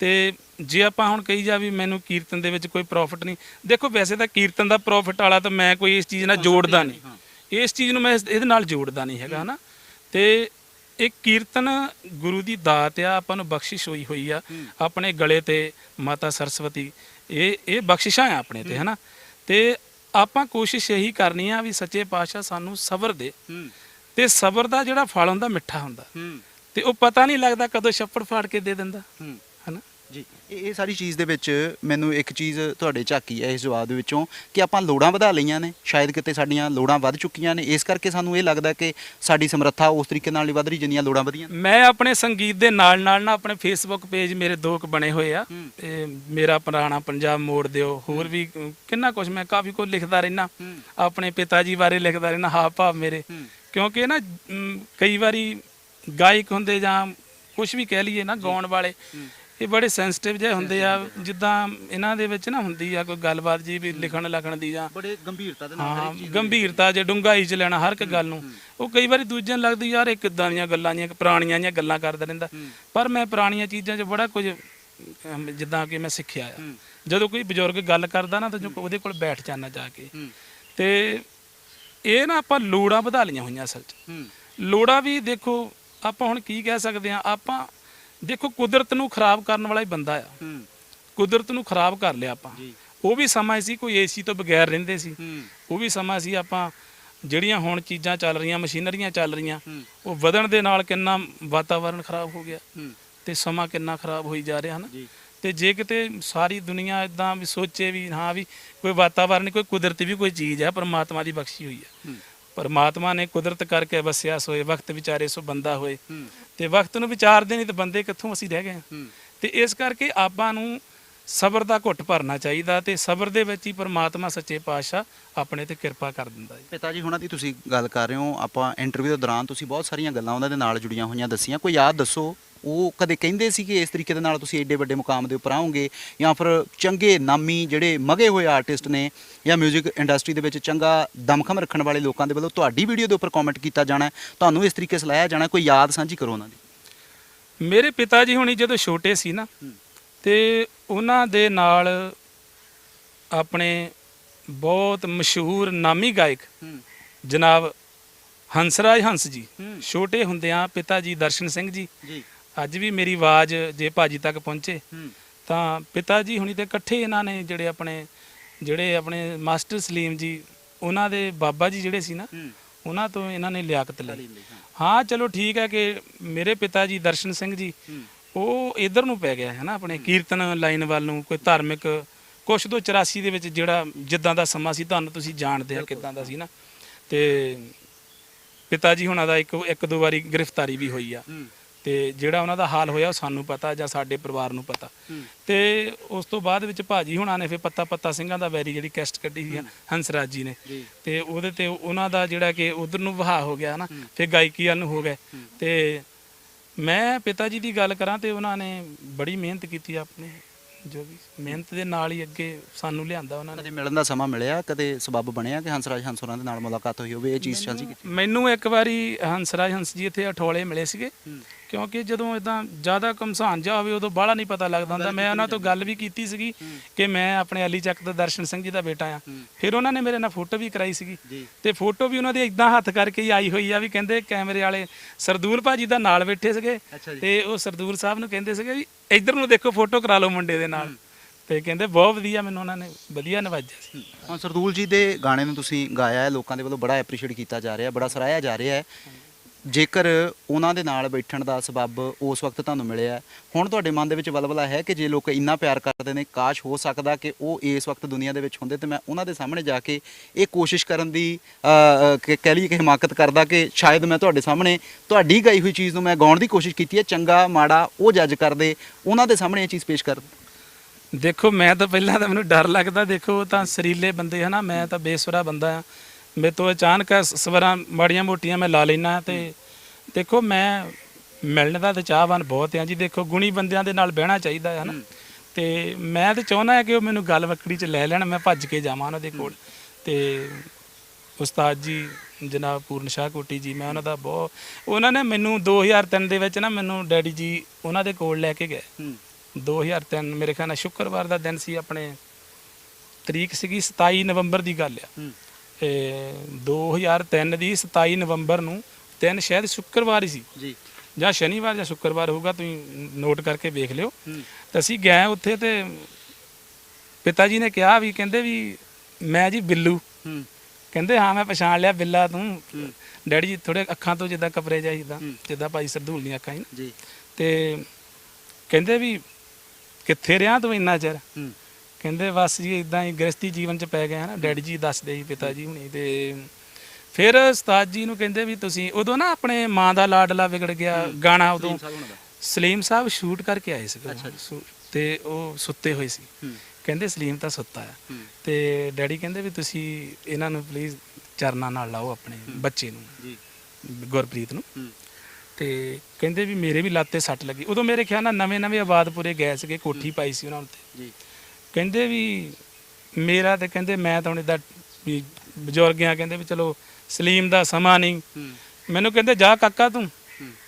Speaker 1: ਤੇ ਜੇ ਆਪਾਂ ਹੁਣ ਕਹੀ ਜਾ ਵੀ ਮੈਨੂੰ ਕੀਰਤਨ ਦੇ ਵਿੱਚ ਕੋਈ ਪ੍ਰੋਫਿਟ ਨਹੀਂ ਦੇਖੋ ਵੈਸੇ ਤਾਂ ਕੀਰਤਨ ਦਾ ਪ੍ਰੋਫਿਟ ਵਾਲਾ ਤਾਂ ਮੈਂ ਕੋਈ ਇਸ ਚੀਜ਼ ਨਾਲ ਜੋੜਦਾ ਨਹੀਂ। ਇਸ ਚੀਜ਼ ਨੂੰ ਮੈਂ ਇਹਦੇ ਨਾਲ ਜੋੜਦਾ ਨਹੀਂ ਹੈਗਾ ਹਨਾ। ਤੇ ਇਹ ਕੀਰਤਨ ਗੁਰੂ ਦੀ ਦਾਤ ਆ ਆਪਾਂ ਨੂੰ ਬਖਸ਼ਿਸ਼ ਹੋਈ ਹੋਈ ਆ ਆਪਣੇ ਗਲੇ ਤੇ ਮਾਤਾ ਸਰਸਵਤੀ। ਇਹ ਇਹ ਬਖਸ਼ਿਸ਼ਾਂ ਆ ਆਪਣੇ ਤੇ ਹਨਾ। ਤੇ ਆਪਾਂ ਕੋਸ਼ਿਸ਼ ਇਹੀ ਕਰਨੀ ਆ ਵੀ ਸੱਚੇ ਪਾਤਸ਼ਾਹ ਸਾਨੂੰ ਸਬਰ ਦੇ। ਤੇ ਸਬਰ ਦਾ ਜਿਹੜਾ ਫਲ ਹੁੰਦਾ ਮਿੱਠਾ ਹੁੰਦਾ। ਤੇ ਉਹ ਪਤਾ ਨਹੀਂ ਲੱਗਦਾ ਕਦੋਂ ਛੱਪੜ ਫਾੜ ਕੇ ਦੇ ਦਿੰਦਾ।
Speaker 2: ਜੀ ਇਹ ਇਹ ਸਾਰੀ ਚੀਜ਼ ਦੇ ਵਿੱਚ ਮੈਨੂੰ ਇੱਕ ਚੀਜ਼ ਤੁਹਾਡੇ ਝਾਕੀ ਹੈ ਇਸ ਜਵਾਬ ਦੇ ਵਿੱਚੋਂ ਕਿ ਆਪਾਂ ਲੋੜਾਂ ਵਧਾ ਲਈਆਂ ਨੇ ਸ਼ਾਇਦ ਕਿਤੇ ਸਾਡੀਆਂ ਲੋੜਾਂ ਵੱਧ ਚੁੱਕੀਆਂ ਨੇ ਇਸ ਕਰਕੇ ਸਾਨੂੰ ਇਹ ਲੱਗਦਾ ਕਿ ਸਾਡੀ ਸਮਰੱਥਾ ਉਸ ਤਰੀਕੇ ਨਾਲ ਨਹੀਂ ਵੱਧ ਰਹੀ ਜਿੰਨੀਆਂ ਲੋੜਾਂ ਵਧੀਆਂ ਨੇ
Speaker 1: ਮੈਂ ਆਪਣੇ ਸੰਗੀਤ ਦੇ ਨਾਲ ਨਾਲ ਨਾ ਆਪਣੇ ਫੇਸਬੁੱਕ ਪੇਜ ਮੇਰੇ ਦੋ ਕੁ ਬਣੇ ਹੋਏ ਆ। ਤੇ ਮੇਰਾ ਪੁਰਾਣਾ ਪੰਜਾਬ ਮੋੜ ਦਿਓ ਹੋਰ ਵੀ ਕਿੰਨਾ ਕੁਝ ਮੈਂ ਕਾਫੀ ਕੁਝ ਲਿਖਦਾ ਰਹਿਣਾ। ਆਪਣੇ ਪਿਤਾ ਜੀ ਬਾਰੇ ਲਿਖਦਾ ਰਹਿਣਾ ਹਾਵ ਭਾਵ ਮੇਰੇ। ਕਿਉਂਕਿ ਨਾ ਅਮ, ਕਈ ਵਾਰੀ ਗਾਇਕ ਹੁੰਦੇ ਜਾਂ ਕੁਝ ਵੀ ਕਹਿ ਲਈਏ ਨਾ ਗਾਉਣ ਵਾਲੇ ਇਹ ਬੜੇ ਸੈਂਸਿਟਿਵ ਜਿਹੇ ਹੁੰਦੇ ਆ। ਜਿੱਦਾਂ ਇਹਨਾਂ ਦੇ ਵਿੱਚ ਨਾ ਹੁੰਦੀ ਆ ਕੋਈ ਗੱਲਬਾਤ ਜੀ ਵੀ ਲਿਖਣ ਲਖਣ ਦੀ ਜਾਂ
Speaker 2: ਬੜੇ ਗੰਭੀਰਤਾ ਦੇ
Speaker 1: ਹਾਂ ਗੰਭੀਰਤਾ ਜੇ ਡੂੰਘਾਈ ਚ ਲੈਣਾ ਹਰ ਇੱਕ ਗੱਲ ਨੂੰ। ਉਹ ਕਈ ਵਾਰੀ ਦੂਜਿਆਂ ਨੂੰ ਲੱਗਦੀ ਯਾਰ ਇਹ ਕਿੱਦਾਂ ਦੀਆਂ ਗੱਲਾਂ ਦੀਆਂ ਪੁਰਾਣੀਆਂ ਦੀਆਂ ਗੱਲਾਂ ਕਰਦਾ ਰਹਿੰਦਾ। ਪਰ ਮੈਂ ਪੁਰਾਣੀਆਂ ਚੀਜ਼ਾਂ 'ਚ ਬੜਾ ਕੁਝ ਅਮ, ਜਿੱਦਾਂ ਕਿ ਮੈਂ ਸਿੱਖਿਆ ਆ। ਜਦੋਂ ਕੋਈ ਬਜ਼ੁਰਗ ਗੱਲ ਕਰਦਾ ਨਾ ਤਾਂ ਜੋ ਉਹਦੇ ਕੋਲ ਬੈਠ ਜਾਣਾ ਜਾ ਕੇ। ਤੇ ਇਹ ਨਾ ਆਪਾਂ ਲੋੜਾਂ ਵਧਾ ਲਈਆਂ ਹੋਈਆਂ ਅਸਲ 'ਚ।
Speaker 2: ਹੂੰ।
Speaker 1: ਲੋੜਾਂ ਵੀ ਦੇਖੋ ਆਪਾਂ ਹੁਣ ਕੀ ਕਹਿ ਸਕਦੇ ਆ ਆਪਾਂ ਦੇਖੋ ਕੁਦਰਤ ਨੂੰ ਖਰਾਬ ਕਰਨ ਵਾਲਾ ਹੀ ਬੰਦਾ ਆ।
Speaker 2: ਹੂੰ।
Speaker 1: ਕੁਦਰਤ ਨੂੰ ਖਰਾਬ ਕਰ ਲਿਆ ਆਪਾਂ।
Speaker 2: ਜੀ।
Speaker 1: ਉਹ ਵੀ ਸਮਾਂ ਸੀ ਕੋਈ ਏਸੀ ਤੋਂ ਬਗੈਰ ਰਹਿੰਦੇ ਸੀ।
Speaker 2: ਹੂੰ।
Speaker 1: ਉਹ ਵੀ ਸਮਾਂ ਸੀ ਆਪਾਂ ਜਿਹੜੀਆਂ ਹੁਣ ਚੀਜ਼ਾਂ ਚੱਲ ਰਹੀਆਂ ਮਸ਼ੀਨਰੀਆਂ ਚੱਲ ਰਹੀਆਂ
Speaker 2: ਹੂੰ।
Speaker 1: ਉਹ ਵਧਣ ਦੇ ਨਾਲ ਕਿੰਨਾ ਵਾਤਾਵਰਣ ਖਰਾਬ ਹੋ ਗਿਆ।
Speaker 2: ਹੂੰ।
Speaker 1: ਤੇ ਸਮਾਂ ਕਿੰਨਾ ਖਰਾਬ ਹੋਈ ਜਾ ਰਿਹਾ ਹਨ?
Speaker 2: ਜੀ।
Speaker 1: ਤੇ ਜੇ ਕਿਤੇ ਸਾਰੀ ਦੁਨੀਆ ਇਦਾਂ ਵੀ ਸੋਚੇ ਵੀ ਹਾਂ ਵੀ ਕੋਈ ਵਾਤਾਵਰਣ ਕੋਈ ਕੁਦਰਤੀ ਵੀ ਕੋਈ ਚੀਜ਼ ਹੈ ਪਰਮਾਤਮਾ ਦੀ ਬਖਸ਼ੀ ਹੋਈ ਹੈ
Speaker 2: ਹੂੰ।
Speaker 1: ਪਰਮਾਤਮਾ ਨੇ ਕੁਦਰਤ ਕਰਕੇ ਵਸਿਆ ਸੋਏ ਵਕਤ ਵਿਚਾਰੇ ਸੋ ਬੰਦਾ ਹੋਏ। ਤੇ ਵਕਤ ਨੂੰ ਵਿਚਾਰਦੇ ਨਹੀਂ ਤੇ ਬੰਦੇ ਕਿੱਥੋਂ ਅਸੀਂ ਰਹਿ ਗਏ ਹੂੰ। ਤੇ ਇਸ ਕਰਕੇ ਆਪਾਂ ਨੂੰ ਸਬਰ ਦਾ ਘੁੱਟ ਭਰਨਾ ਚਾਹੀਦਾ ਤੇ ਸਬਰ ਦੇ ਵਿੱਚ ਹੀ ਪਰਮਾਤਮਾ ਸੱਚੇ ਪਾਤਸ਼ਾਹ ਆਪਣੇ ਤੇ ਕਿਰਪਾ ਕਰ ਦਿੰਦਾ ਹੈ
Speaker 2: ਪਿਤਾ ਜੀ ਹੁਣਾਂ ਦੀ ਤੁਸੀਂ ਗੱਲ ਕਰ ਰਹੇ ਹੋ ਆਪਾਂ ਇੰਟਰਵਿਊ ਦੇ ਦੌਰਾਨ ਤੁਸੀਂ ਬਹੁਤ ਸਾਰੀਆਂ ਗੱਲਾਂ ਉਹਨਾਂ ਦੇ ਨਾਲ ਜੁੜੀਆਂ ਹੋਈਆਂ ਦੱਸੀਆਂ। ਕੋਈ ਯਾਦ ਦੱਸੋ ਉਹ ਕਦੇ ਕਹਿੰਦੇ ਸੀ ਕਿ ਇਸ ਤਰੀਕੇ ਦੇ ਨਾਲ ਤੁਸੀਂ ਏਡੇ ਵੱਡੇ ਮੁਕਾਮ ਦੇ ਉੱਪਰ ਆਓਗੇ ਜਾਂ ਫਿਰ ਚੰਗੇ ਨਾਮੀ ਜਿਹੜੇ ਮਗੇ ਹੋਏ ਆਰਟਿਸਟ ਨੇ ਜਾਂ 뮤직 ਇੰਡਸਟਰੀ ਦੇ ਵਿੱਚ ਚੰਗਾ ਦਮਖਮ ਰੱਖਣ ਵਾਲੇ ਲੋਕਾਂ ਦੇ ਵੱਲੋਂ ਤੁਹਾਡੀ ਵੀਡੀਓ ਦੇ ਉੱਪਰ ਕਮੈਂਟ ਕੀਤਾ ਜਾਣਾ ਤੁਹਾਨੂੰ ਇਸ ਤਰੀਕੇ ਸਲਾਹਿਆ ਜਾਣਾ ਕੋਈ ਯਾਦ ਸਾਂਝੀ ਕਰੋ ਉਹਨਾਂ ਦੀ।
Speaker 1: ਮੇਰੇ ਪਿਤਾ ਜੀ ਹੁਣੀ ਜਦੋਂ ਛੋਟੇ ਸੀ ਨਾ। ਤੇ ਉਹਨਾਂ ਦੇ ਨਾਲ ਆਪਣੇ ਬਹੁਤ ਮਸ਼ਹੂਰ ਨਾਮੀ ਗਾਇਕ ਜਨਾਬ ਹੰਸਰਾਜ ਹੰਸ ਜੀ। ਛੋਟੇ ਹੁੰਦਿਆਂ ਪਿਤਾ ਜੀ ਦਰਸ਼ਨ ਸਿੰਘ ਜੀ। ਅੱਜ ਵੀ ਮੇਰੀ ਆਵਾਜ਼ ਜੇ ਭਾਜੀ ਤੱਕ ਪਹੁੰਚੇ ਤਾਂ ਪਿਤਾ ਜੀ ਹੁਣੀ ਤੇ ਇਕੱਠੇ ਇਹਨਾਂ ਨੇ ਜਿਹੜੇ ਆਪਣੇ ਜਿਹੜੇ ਆਪਣੇ ਮਾਸਟਰ ਸਲੀਮ ਜੀ ਉਹਨਾਂ ਦੇ ਬਾਬਾ ਜੀ ਜਿਹੜੇ ਸੀ ਨਾ ਉਹਨਾਂ ਤੋਂ ਇਹਨਾਂ ਨੇ ਲਿਆਕਤ ਲਈ।
Speaker 2: ਹਾਂ।
Speaker 1: ਚਲੋ ਠੀਕ ਹੈ ਕਿ ਮੇਰੇ ਪਿਤਾ ਜੀ ਦਰਸ਼ਨ ਸਿੰਘ ਜੀ ਉਹ ਇਧਰ ਨੂੰ ਪੈ ਗਿਆ ਹੈ ਨਾ ਆਪਣੇ ਕੀਰਤਨ ਲਾਈਨ ਵੱਲ ਨੂੰ ਕੋਈ ਧਾਰਮਿਕ ਕੁਛ ਤੋਂ 84 ਦੇ ਵਿੱਚ ਜਿਹੜਾ ਜਿੱਦਾਂ ਦਾ ਸਮਾਂ ਸੀ ਤੁਹਾਨੂੰ ਤੁਸੀਂ ਜਾਣਦੇ ਆ ਕਿਦਾਂ ਦਾ ਸੀ ਨਾ। ਤੇ ਪਿਤਾ ਜੀ ਹੁਣਾਂ ਦਾ ਇੱਕ ਇੱਕ ਦੋ ਵਾਰੀ ਗ੍ਰਿਫਤਾਰੀ ਵੀ ਹੋਈ ਆ।
Speaker 2: ਹੂੰ।
Speaker 1: ਤੇ ਜਿਹੜਾ ਉਹਨਾਂ ਦਾ ਹਾਲ ਹੋਇਆ ਉਹ ਸਾਨੂੰ ਪਤਾ ਜਾਂ ਸਾਡੇ ਪਰਿਵਾਰ ਨੂੰ ਪਤਾ।
Speaker 2: ਹੂੰ।
Speaker 1: ਤੇ ਉਸ ਤੋਂ ਬਾਅਦ ਵਿੱਚ ਭਾਜੀ ਹੁਣਾਂ ਨੇ ਫਿਰ ਪੱਤਾ ਪੱਤਾ ਸਿੰਘਾਂ ਦਾ ਵੈਰੀ ਜਿਹੜੀ ਕੈਸਟ ਕੱਢੀ ਸੀ ਹੰਸਰਾਜ ਜੀ ਨੇ। ਤੇ ਉਹਦੇ ਤੇ ਉਹਨਾਂ ਦਾ ਜਿਹੜਾ ਕਿ ਉਧਰ ਨੂੰ ਵਹਾ ਹੋ ਗਿਆ ਨਾ ਫਿਰ ਗਾਇਕੀ ਵੱਲ ਨੂੰ ਹੋ ਗਏ। ਤੇ ਮੈਂ ਪਿਤਾ ਜੀ ਦੀ ਗੱਲ ਕਰਾਂ ਤੇ ਉਹਨਾਂ ਨੇ ਬੜੀ ਮਿਹਨਤ ਕੀਤੀ ਆਪਣੇ ਜੋ ਵੀ ਮਿਹਨਤ ਦੇ ਨਾਲ ਹੀ ਅੱਗੇ ਸਾਨੂੰ ਲਿਆਂਦਾ ਉਹਨਾਂ ਨੇ।
Speaker 2: ਕਦੇ ਮਿਲਣ ਦਾ ਸਮਾਂ ਮਿਲਿਆ? ਕਦੇ ਸਬਬ ਬਣਿਆ ਕਿ ਹੰਸਰਾਜ ਹੰਸੋਰਾਂ ਦੇ ਨਾਲ ਮੁਲਾਕਾਤ ਹੋਈ ਹੋਵੇ ਇਹ ਚੀਜ਼ ਸਾਂਝੀ ਕੀਤੀ?
Speaker 1: ਮੈਨੂੰ ਇੱਕ ਵਾਰੀ ਹੰਸਰਾਜ ਹੰਸ ਜੀ ਇੱਥੇ ਅਠੋਲੇ ਮਿਲੇ ਸੀਗੇ। ਕਿਉਂਕਿ ਜਦੋਂ ਇਦਾਂ ਜ਼ਿਆਦਾ ਕਮਸਾਨ ਜਾ ਹੋਵੇ ਉਦੋਂ ਬਾਹਲਾ ਨਹੀਂ ਪਤਾ ਲੱਗਦਾ ਹੁੰਦਾ। ਮੈਂ ਉਹਨਾਂ ਤੋਂ ਗੱਲ ਵੀ ਕੀਤੀ ਸੀਗੀ ਕਿ ਮੈਂ ਆਪਣੇ ਅਲੀ ਚੱਕ ਤੋਂ ਦਰਸ਼ਨ ਸਿੰਘ ਜੀ ਦਾ ਬੇਟਾ ਆ। ਫਿਰ ਉਹਨਾਂ ਨੇ ਮੇਰੇ ਨਾਲ ਫੋਟੋ ਵੀ ਕਰਾਈ ਸੀਗੀ। ਤੇ ਫੋਟੋ ਵੀ ਉਹਨਾਂ ਦੇ ਇਦਾਂ ਹੱਥ ਕਰਕੇ ਹੀ ਆਈ ਹੋਈ ਆ ਵੀ ਕਹਿੰਦੇ ਕੈਮਰੇ ਵਾਲੇ ਸਰਦੂਲ ਭਾਜੀ ਦਾ ਨਾਲ ਬੈਠੇ ਸੀਗੇ। ਤੇ ਉਹ ਸਰਦੂਲ ਸਾਹਿਬ ਨੂੰ ਕਹਿੰਦੇ ਸੀਗੇ ਵੀ ਇੱਧਰ ਨੂੰ ਦੇਖੋ ਫੋਟੋ ਕਰਾ ਲਓ ਮੁੰਡੇ ਦੇ ਨਾਲ। ਤੇ ਕਹਿੰਦੇ ਬਹੁਤ ਵਧੀਆ ਮੈਨੂੰ ਉਹਨਾਂ ਨੇ ਵਧੀਆ ਨਵਾਜਿਆ ਸੀ।
Speaker 2: ਹੁਣ ਸਰਦੂਲ ਜੀ ਦੇ ਗਾਣੇ ਨੂੰ ਤੁਸੀਂ ਗਾਇਆ ਹੈ ਲੋਕਾਂ ਦੇ ਵੱਲੋਂ ਬੜਾ ਐਪਰੀਸ਼ੀਏਟ ਕੀਤਾ ਜਾ ਰਿਹਾ ਹੈ ਬੜਾ ਸਰਾਹਿਆ ਜਾ ਰਿਹਾ ਹੈ। ਜੇਕਰ ਉਹਨਾਂ ਦੇ ਨਾਲ ਬੈਠਣ ਦਾ ਸਬੱਬ ਉਸ ਵਕਤ ਤੁਹਾਨੂੰ ਮਿਲਿਆ ਹੁਣ ਤੁਹਾਡੇ ਮਨ ਦੇ ਵਿੱਚ ਬਲਬਲਾ ਹੈ ਕਿ ਜੇ ਲੋਕ ਇੰਨਾ ਪਿਆਰ ਕਰਦੇ ਨੇ, ਕਾਸ਼ ਹੋ ਸਕਦਾ ਕਿ ਉਹ ਇਸ ਵਕਤ ਦੁਨੀਆ ਦੇ ਵਿੱਚ ਹੁੰਦੇ, ਤੇ ਮੈਂ ਉਹਨਾਂ ਦੇ ਸਾਹਮਣੇ ਜਾ ਕੇ ਇਹ ਕੋਸ਼ਿਸ਼ ਕਰਨ ਦੀ ਕਹਿ ਲਈਏ ਕਿ ਹਿਮਾਕਤ ਕਰਦਾ ਕਿ ਸ਼ਾਇਦ ਮੈਂ ਤੁਹਾਡੇ ਸਾਹਮਣੇ ਤੁਹਾਡੀ ਗਾਈ ਹੋਈ ਚੀਜ਼ ਨੂੰ ਮੈਂ ਗਾਉਣ ਦੀ ਕੋਸ਼ਿਸ਼ ਕੀਤੀ ਹੈ, ਚੰਗਾ, ਮਾੜਾ, ਉਹ ਜੱਜ ਕਰਦੇ, ਉਹਨਾਂ ਦੇ ਸਾਹਮਣੇ ਇਹ ਚੀਜ਼ ਪੇਸ਼ ਕਰ
Speaker 1: ਦੇਖੋ, ਮੈਂ ਤਾਂ ਪਹਿਲਾਂ ਤਾਂ ਮੈਨੂੰ ਡਰ ਲੱਗਦਾ, ਦੇਖੋ ਤਾਂ ਸਰੀਲੇ ਬੰਦੇ ਹਨਾ, ਮੈਂ ਤਾਂ ਬੇਸੁਰਾ ਬੰਦਾ ਆ ਮੇਰੇ ਤੋਂ ਅਚਾਨਕ ਸਵਰਾਂ ਮਾੜੀਆਂ ਮੋਟੀਆਂ ਮੈਂ ਲਾ ਲੈਣਾ ਤੇ ਦੇਖੋ ਮੈਂ ਮਿਲਣ ਦਾ ਤਾਂ ਚਾਹਵਾਨ ਬਹੁਤ ਆ ਜੀ। ਦੇਖੋ ਗੁਣੀ ਬੰਦਿਆਂ ਦੇ ਨਾਲ ਬਹਿਣਾ ਚਾਹੀਦਾ ਹੈ ਹਨਾ ਤੇ ਮੈਂ ਤਾਂ ਚਾਹੁੰਦਾ ਹਾਂ ਕਿ ਉਹ ਮੈਨੂੰ ਗੱਲ ਵਕੜੀ 'ਚ ਲੈ ਲੈਣ ਮੈਂ ਭੱਜ ਕੇ ਜਾਵਾਂ ਉਹਨਾਂ ਦੇ ਕੋਲ। ਤੇ ਉਸਤਾਦ ਜੀ ਜਨਾਬ ਪੂਰਨ ਸ਼ਾਹ ਕੋਟੀ ਜੀ ਮੈਂ ਉਹਨਾਂ ਦਾ ਬਹੁਤ ਉਹਨਾਂ ਨੇ ਮੈਨੂੰ 2003 ਦੇ ਵਿੱਚ ਨਾ ਮੈਨੂੰ ਡੈਡੀ ਜੀ ਉਹਨਾਂ ਦੇ ਕੋਲ ਲੈ ਕੇ ਗਏ। 2003 ਮੇਰੇ ਖਿਆਲ ਨਾਲ ਸ਼ੁੱਕਰਵਾਰ ਦਾ ਦਿਨ ਸੀ ਆਪਣੇ ਤਰੀਕ ਸੀਗੀ 27 ਨਵੰਬਰ ਦੀ ਗੱਲ ਆ। 2003 ਦੀ 27 ਨਵੰਬਰ ਨੂੰ ਦਿਨ ਸ਼ਾਇਦ ਸ਼ੁੱਕਰਵਾਰ ਹੀ ਸੀ।
Speaker 2: ਜੀ।
Speaker 1: ਜਾਂ ਸ਼ਨੀਵਾਰ ਜਾਂ ਸ਼ੁੱਕਰਵਾਰ ਹੋਊਗਾ ਤੁਸੀਂ ਨੋਟ ਕਰਕੇ ਵੇਖ ਲਿਓ। ਤੇ ਅਸੀਂ ਗਏ ਉੱਥੇ ਤੇ ਪਿਤਾ ਜੀ ਨੇ ਕਿਹਾ ਵੀ ਕਹਿੰਦੇ ਵੀ ਮੈਂ ਜੀ ਬਿੱਲੂ।
Speaker 2: ਹੂੰ।
Speaker 1: ਕਹਿੰਦੇ ਹਾਂ ਮੈਂ ਪਛਾਣ ਲਿਆ ਬਿੱਲਾ ਤੂੰ। ਡੈਡੀ ਜੀ ਥੋੜੇ ਅੱਖਾਂ ਤੋਂ ਜਿੱਦਾਂ ਕਪਰੇ ਜਾਈਦਾ ਜਿੱਦਾਂ ਭਾਈ ਸਰਦੂਲ ਦੀਆਂ ਅੱਖਾਂ ਨਾ।
Speaker 2: ਜੀ।
Speaker 1: ਤੇ ਕਹਿੰਦੇ ਵੀ ਕਿੱਥੇ ਰਿਹਾ ਤੂੰ ਇੰਨਾ ਚਿਰ?
Speaker 2: ਹੂੰ।
Speaker 1: ਕਹਿੰਦੇ ਬਸ ਜੀ ਇਦਾਂ ਹੀ ਗ੍ਰਸਤੀ ਜੀਵਨ ਚ ਪੈ ਗਏ ਹਨਾ ਡੈਡੀ ਜੀ ਦੱਸਦੇ ਸੀ ਪਿਤਾ ਜੀ ਹੁਣੀ ਤੇ ਫਿਰ ਉਸਤਾਦ ਜੀ ਨੂੰ ਕਹਿੰਦੇ ਵੀ ਤੁਸੀਂ ਉਦੋਂ ਨਾ ਆਪਣੇ ਮਾਂ ਦਾ ਲਾਡਲਾ ਵਿਗੜ ਗਿਆ ਗਾਣਾ ਉਦੋਂ ਸਲੀਮ ਸਾਹਿਬ ਸ਼ੂਟ ਕਰਕੇ ਆਏ ਸੀ ਤੇ ਉਹ ਸੁੱਤੇ ਹੋਏ ਸੀ। ਕਹਿੰਦੇ ਸਲੀਮ ਤਾਂ ਸੁੱਤਾ ਆ। ਤੇ ਡੈਡੀ ਕਹਿੰਦੇ ਵੀ ਤੁਸੀਂ ਇਹਨਾਂ ਨੂੰ ਪਲੀਜ਼ ਚਰਨਾਂ ਨਾਲ ਲਾਓ ਆਪਣੇ ਬੱਚੇ ਨੂੰ।
Speaker 2: ਜੀ।
Speaker 1: ਗੁਰਪ੍ਰੀਤ ਨੂੰ। ਤੇ ਕਹਿੰਦੇ ਵੀ ਮੇਰੇ ਵੀ ਲੱਤੇ ਸੱਟ ਲੱਗੀ। ਉਦੋਂ ਮੇਰੇ ਖਿਆਲ ਨਾਲ ਨਵੇਂ ਨਵੇਂ ਆਬਾਦਪੁਰੇ ਗਏ ਸੀਗੇ ਕੋਠੀ ਪਾਈ ਸੀ ਉਹਨਾਂ ਉੱਤੇ।
Speaker 2: ਜੀ।
Speaker 1: ਕਹਿੰਦੇ ਵੀ ਮੇਰਾ ਤੇ ਕਹਿੰਦੇ ਮੈਂ ਤਾਂ ਹੁਣ ਇਦਾਂ ਵੀ ਬਜ਼ੁਰਗ ਆ ਕਹਿੰਦੇ ਵੀ ਚਲੋ ਸਲੀਮ ਦਾ ਸਮਾਂ ਨਹੀਂ। ਮੈਨੂੰ ਕਹਿੰਦੇ ਜਾ ਕਾਕਾ ਤੂੰ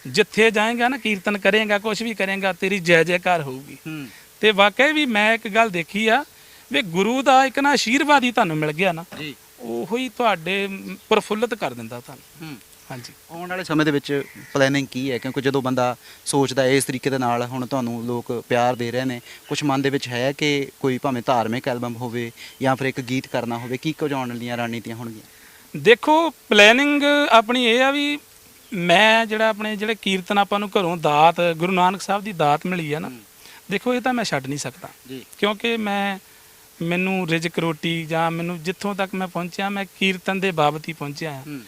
Speaker 1: ਜਿੱਥੇ ਜਾਏਗਾ ਨਾ ਕੀਰਤਨ ਕਰੇਗਾ ਕੁਝ ਵੀ ਕਰੇਗਾ ਤੇਰੀ ਜੈ ਜੈਕਾਰ ਹੋਊਗੀ। ਤੇ ਵਾਕਈ ਵੀ ਮੈਂ ਇੱਕ ਗੱਲ ਦੇਖੀ ਆ ਵੀ ਗੁਰੂ ਦਾ ਇੱਕ ਨਾ ਆਸ਼ੀਰਵਾਦ ਹੀ ਤੁਹਾਨੂੰ ਮਿਲ ਗਿਆ ਨਾ।
Speaker 2: ਜੀ।
Speaker 1: ਉਹੋ ਹੀ ਤੁਹਾਡੇ ਪ੍ਰਫੁੱਲਤ ਕਰ ਦਿੰਦਾ ਤੁਹਾਨੂੰ। ਹਾਂਜੀ।
Speaker 2: ਆਉਣ ਵਾਲੇ ਸਮੇਂ ਦੇ ਵਿੱਚ ਪਲੈਨਿੰਗ ਕੀ ਹੈ? ਕਿਉਂਕਿ ਜਦੋਂ ਬੰਦਾ ਸੋਚਦਾ ਹੈ ਇਸ ਤਰੀਕੇ ਦੇ ਨਾਲ ਹੁਣ ਤੁਹਾਨੂੰ ਲੋਕ ਪਿਆਰ ਦੇ ਰਹੇ ਨੇ ਕੁਝ ਮਨ ਦੇ ਵਿੱਚ ਹੈ ਕਿ ਕੋਈ ਭਾਵੇਂ ਧਾਰਮਿਕ ਐਲਬਮ ਹੋਵੇ ਜਾਂ ਫਿਰ ਇੱਕ ਗੀਤ ਕਰਨਾ ਹੋਵੇ ਕੀ ਕੁਝ ਆਉਣ ਵਾਲੀਆਂ ਰਣਨੀਤੀਆਂ ਹੋਣਗੀਆਂ?
Speaker 1: ਦੇਖੋ ਪਲੈਨਿੰਗ ਆਪਣੀ ਇਹ ਆ ਵੀ ਮੈਂ ਜਿਹੜਾ ਆਪਣੇ ਜਿਹੜੇ ਕੀਰਤਨ ਆਪਾਂ ਨੂੰ ਘਰੋਂ ਦਾਤ ਗੁਰੂ ਨਾਨਕ ਸਾਹਿਬ ਦੀ ਦਾਤ ਮਿਲੀ ਆ ਨਾ ਦੇਖੋ ਇਹ ਤਾਂ ਮੈਂ ਛੱਡ ਨਹੀਂ ਸਕਦਾ। ਕਿਉਂਕਿ ਮੈਂ ਮੈਨੂੰ ਰਿਜ਼ਕ ਰੋਟੀ ਜਾਂ ਮੈਨੂੰ ਜਿੱਥੋਂ ਤੱਕ ਮੈਂ ਪਹੁੰਚਿਆ ਮੈਂ ਕੀਰਤਨ ਦੇ ਬਾਬਤ ਹੀ ਪਹੁੰਚਿਆ ਹੂੰ।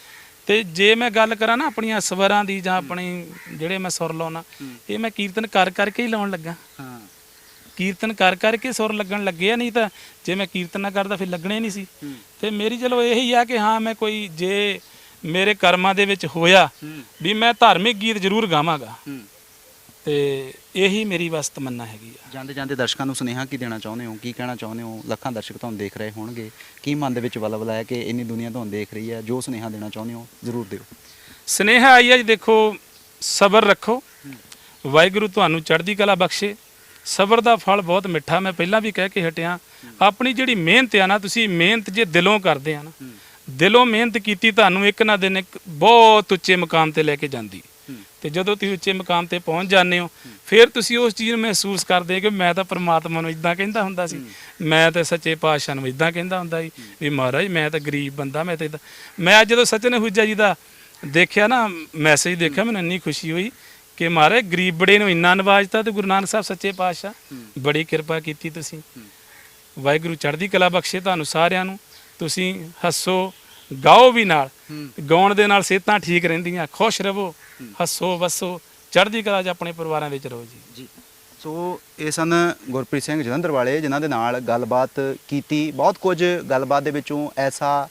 Speaker 1: ਤੇ ਜੇ ਮੈਂ ਗੱਲ ਕਰਾਂ ਨਾ ਆਪਣੀਆਂ ਸਵਰਾਂ ਦੀ ਜਾਂ ਆਪਣੀ ਜਿਹੜੇ ਮੈਂ ਸੁਰ ਲਾਉਣਾ ਇਹ ਮੈਂ ਕੀਰਤਨ ਕਰ ਕਰਕੇ ਹੀ ਲਾਉਣ ਲੱਗਾ।
Speaker 2: ਹਾਂ।
Speaker 1: ਕੀਰਤਨ ਕਰ ਕਰਕੇ ਸੁਰ ਲੱਗਣ ਲੱਗੇ ਆ ਨਹੀਂ ਤਾਂ ਜੇ ਮੈਂ ਕੀਰਤਨ ਨਾ ਕਰਦਾ ਫਿਰ ਲੱਗਣੇ ਨਹੀਂ ਸੀ। ਤੇ ਮੇਰੀ ਚਲੋ ਇਹੀ ਆ ਕਿ ਹਾਂ ਮੈਂ ਕੋਈ ਜੇ ਮੇਰੇ ਕਰਮਾਂ ਦੇ ਵਿੱਚ ਹੋਇਆ ਵੀ ਮੈਂ ਧਾਰਮਿਕ ਗੀਤ ਜ਼ਰੂਰ ਗਾਵਾਂਗਾ। ਤੇ ਇਹੀ ਮੇਰੀ ਬਸ ਤਮੰਨਾ ਹੈਗੀ ਆ।
Speaker 2: ਜਾਂਦੇ ਜਾਂਦੇ ਦਰਸ਼ਕਾਂ ਨੂੰ ਸੁਨੇਹਾ ਕੀ ਦੇਣਾ ਚਾਹੁੰਦੇ ਹੋ? ਕੀ ਕਹਿਣਾ ਚਾਹੁੰਦੇ ਹੋ? ਲੱਖਾਂ ਦਰਸ਼ਕ ਤੁਹਾਨੂੰ ਦੇਖ ਰਹੇ ਹੋਣਗੇ। ਕੀ ਮਨ ਦੇ ਵਿੱਚ ਬਲਬਲਾ ਹੈ ਕਿ ਇੰਨੀ ਦੁਨੀਆ ਤੁਹਾਨੂੰ ਦੇਖ ਰਹੀ ਹੈ? ਜੋ ਸੁਨੇਹਾ ਦੇਣਾ ਚਾਹੁੰਦੇ ਹੋ ਜ਼ਰੂਰ ਦਿਓ।
Speaker 1: ਸਨੇਹਾ ਆਈ ਹੈ ਜੀ ਦੇਖੋ ਸਬਰ ਰੱਖੋ। ਵਾਹਿਗੁਰੂ ਤੁਹਾਨੂੰ ਚੜ੍ਹਦੀ ਕਲਾ ਬਖਸ਼ੇ। ਸਬਰ ਦਾ ਫਲ ਬਹੁਤ ਮਿੱਠਾ। ਮੈਂ ਪਹਿਲਾਂ ਵੀ ਕਹਿ ਕੇ ਹਟਿਆ ਆਪਣੀ ਜਿਹੜੀ ਮਿਹਨਤ ਆ ਨਾ ਤੁਸੀਂ ਮਿਹਨਤ ਜੇ ਦਿਲੋਂ ਕਰਦੇ ਆ ਨਾ ਦਿਲੋਂ ਮਿਹਨਤ ਕੀਤੀ ਤੁਹਾਨੂੰ ਇੱਕ ਨਾ ਦਿਨ ਇੱਕ ਬਹੁਤ ਉੱਚੇ ਮੁਕਾਮ ਤੇ ਲੈ ਕੇ ਜਾਂਦੀ। ਤੇ ਜਦੋਂ ਤੁਸੀਂ ਉੱਚੇ ਮੁਕਾਮ ਤੇ ਪਹੁੰਚ ਜਾਂਦੇ ਹੋ ਫਿਰ ਤੁਸੀਂ ਉਸ ਚੀਜ਼ ਨੂੰ ਮਹਿਸੂਸ ਕਰਦੇ ਕਿ ਮੈਂ ਤਾਂ ਪ੍ਰਮਾਤਮਾ ਨੂੰ ਇਦਾਂ ਕਹਿੰਦਾ ਹੁੰਦਾ ਸੀ। ਮੈਂ ਤਾਂ ਸੱਚੇ ਪਾਤਸ਼ਾਹ ਨੂੰ ਇਦਾਂ ਕਹਿੰਦਾ ਹੁੰਦਾ ਸੀ ਵੀ ਮਹਾਰਾਜ ਮੈਂ ਤਾਂ ਗਰੀਬ ਬੰਦਾ ਮੈਂ ਤਾਂ ਮੈਂ ਅੱਜ ਜਦੋਂ ਸਚਨ ਹੁਜਾ ਜੀ ਦਾ ਦੇਖਿਆ ਨਾ ਮੈਸੇਜ ਦੇਖਿਆ ਮੈਨੂੰ ਇੰਨੀ ਖੁਸ਼ੀ ਹੋਈ ਕਿ ਮਹਾਰਾਜ ਗਰੀਬ ਬੜੇ ਨੂੰ ਇੰਨਾ ਨਵਾਜਤਾ ਤੇ ਗੁਰੂ ਨਾਨਕ ਸਾਹਿਬ ਸੱਚੇ ਪਾਤਸ਼ਾਹ ਬੜੀ ਕਿਰਪਾ ਕੀਤੀ ਤੁਸੀਂ। ਵਾਹਿਗੁਰੂ ਚੜ੍ਹਦੀ ਕਲਾ ਬਖਸ਼ੇ ਤੁਹਾਨੂੰ ਸਾਰਿਆਂ ਨੂੰ। ਤੁਸੀਂ ਹੱਸੋ ਗਾਓ ਵੀ ਨਾਲ। ਗਾਉਣ ਦੇ ਨਾਲ ਸਿਹਤਾਂ ਠੀਕ ਰਹਿੰਦੀਆਂ, ਖੁਸ਼ ਰਹੋ, ਹੱਸੋ, ਵਸੋ, ਚੜ੍ਹਦੀ ਕਲਾ 'ਚ ਆਪਣੇ ਪਰਿਵਾਰਾਂ ਵਿੱਚ ਰਹੋ ਜੀ।
Speaker 2: ਜੀ। ਸੋ ਇਹ ਸਨ ਗੁਰਪ੍ਰੀਤ ਸਿੰਘ ਜਲੰਧਰ ਵਾਲੇ, ਜਿਨ੍ਹਾਂ ਦੇ ਨਾਲ ਗੱਲਬਾਤ ਕੀਤੀ। ਬਹੁਤ ਕੁਝ ਗੱਲਬਾਤ ਦੇ ਵਿੱਚੋਂ ਐਸਾ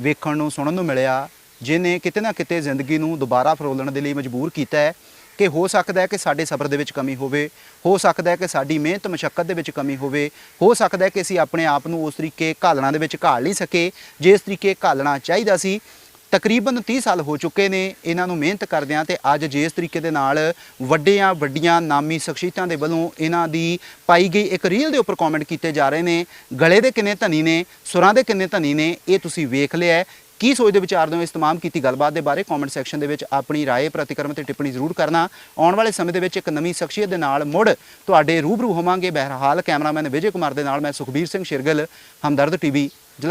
Speaker 2: ਵੇਖਣ ਨੂੰ, ਸੁਣਨ ਨੂੰ ਮਿਲਿਆ ਜਿਨੇ ਕਿਤੇ ਨਾ ਕਿਤੇ ਜ਼ਿੰਦਗੀ ਨੂੰ ਦੁਬਾਰਾ ਫਰੋਲਣ ਦੇ ਲਈ ਮਜਬੂਰ ਕੀਤਾ ਹੈ ਕਿ ਹੋ ਸਕਦਾ ਹੈ ਕਿ ਸਾਡੇ ਸਬਰ ਦੇ ਵਿੱਚ ਕਮੀ ਹੋਵੇ, ਹੋ ਸਕਦਾ ਹੈ ਕਿ ਸਾਡੀ ਮਿਹਨਤ, ਮਸ਼ੱਕਤ ਦੇ ਵਿੱਚ ਕਮੀ ਹੋਵੇ, ਹੋ ਸਕਦਾ ਹੈ ਕਿ ਅਸੀਂ ਆਪਣੇ ਆਪ ਨੂੰ ਉਸ ਤਰੀਕੇ ਘਾਲਣਾ ਦੇ ਵਿੱਚ ਘਾਲ ਨਹੀਂ ਸਕੇ, ਜਿਸ ਤਰੀਕੇ ਘਾਲਣਾ ਚਾਹੀਦਾ ਸੀ। ਤਕਰੀਬਨ 30 ਸਾਲ ਹੋ ਚੁੱਕੇ ਨੇ ਇਹਨਾਂ ਨੂੰ ਮਿਹਨਤ ਕਰਦਿਆਂ ਤੇ ਅੱਜ ਜਿਸ ਤਰੀਕੇ ਦੇ ਨਾਲ ਵੱਡਿਆਂ, ਵੱਡੀਆਂ ਨਾਮੀ ਸ਼ਖਸੀਅਤਾਂ ਦੇ ਵੱਲੋਂ ਇਹਨਾਂ ਦੀ ਪਾਈ ਗਈ ਇੱਕ ਰੀਲ ਦੇ ਉੱਪਰ ਕਮੈਂਟ ਕੀਤੇ ਜਾ ਰਹੇ ਨੇ। ਗਲੇ ਦੇ ਕਿੰਨੇ ਧਨੀ ਨੇ, ਸੁਰਾਂ ਦੇ ਕਿੰਨੇ ਧਨੀ ਨੇ, ਇਹ ਤੁਸੀਂ ਵੇਖ ਲਿਆ ਕੀ ਸੋਚਦੇ ਵਿਚਾਰ ਦਿਓ ਇਸ ਤਮਾਮ ਕੀਤੀ ਗੱਲਬਾਤ ਦੇ ਬਾਰੇ ਕਮੈਂਟ ਸੈਕਸ਼ਨ ਦੇ ਵਿੱਚ ਆਪਣੀ رائے ਪ੍ਰਤੀਕਰਮ ਤੇ ਟਿੱਪਣੀ ਜ਼ਰੂਰ ਕਰਨਾ। ਆਉਣ ਵਾਲੇ ਸਮੇਂ ਦੇ ਵਿੱਚ ਇੱਕ ਨਵੀਂ ਸ਼ਖਸੀਅਤ ਦੇ ਨਾਲ ਮੁੜ ਤੁਹਾਡੇ ਰੂਬਰੂ ਹੋਵਾਂਗੇ। ਬਹਿਰਹਾਲ ਕੈਮਰਾਮੈਨ ਵਿਜੇ ਕੁਮਾਰ ਦੇ ਨਾਲ ਮੈਂ ਸੁਖਬੀਰ ਸਿੰਘ ਸ਼ਿਰਗਲ, ਹਮਦਰਦ ਟੀਵੀ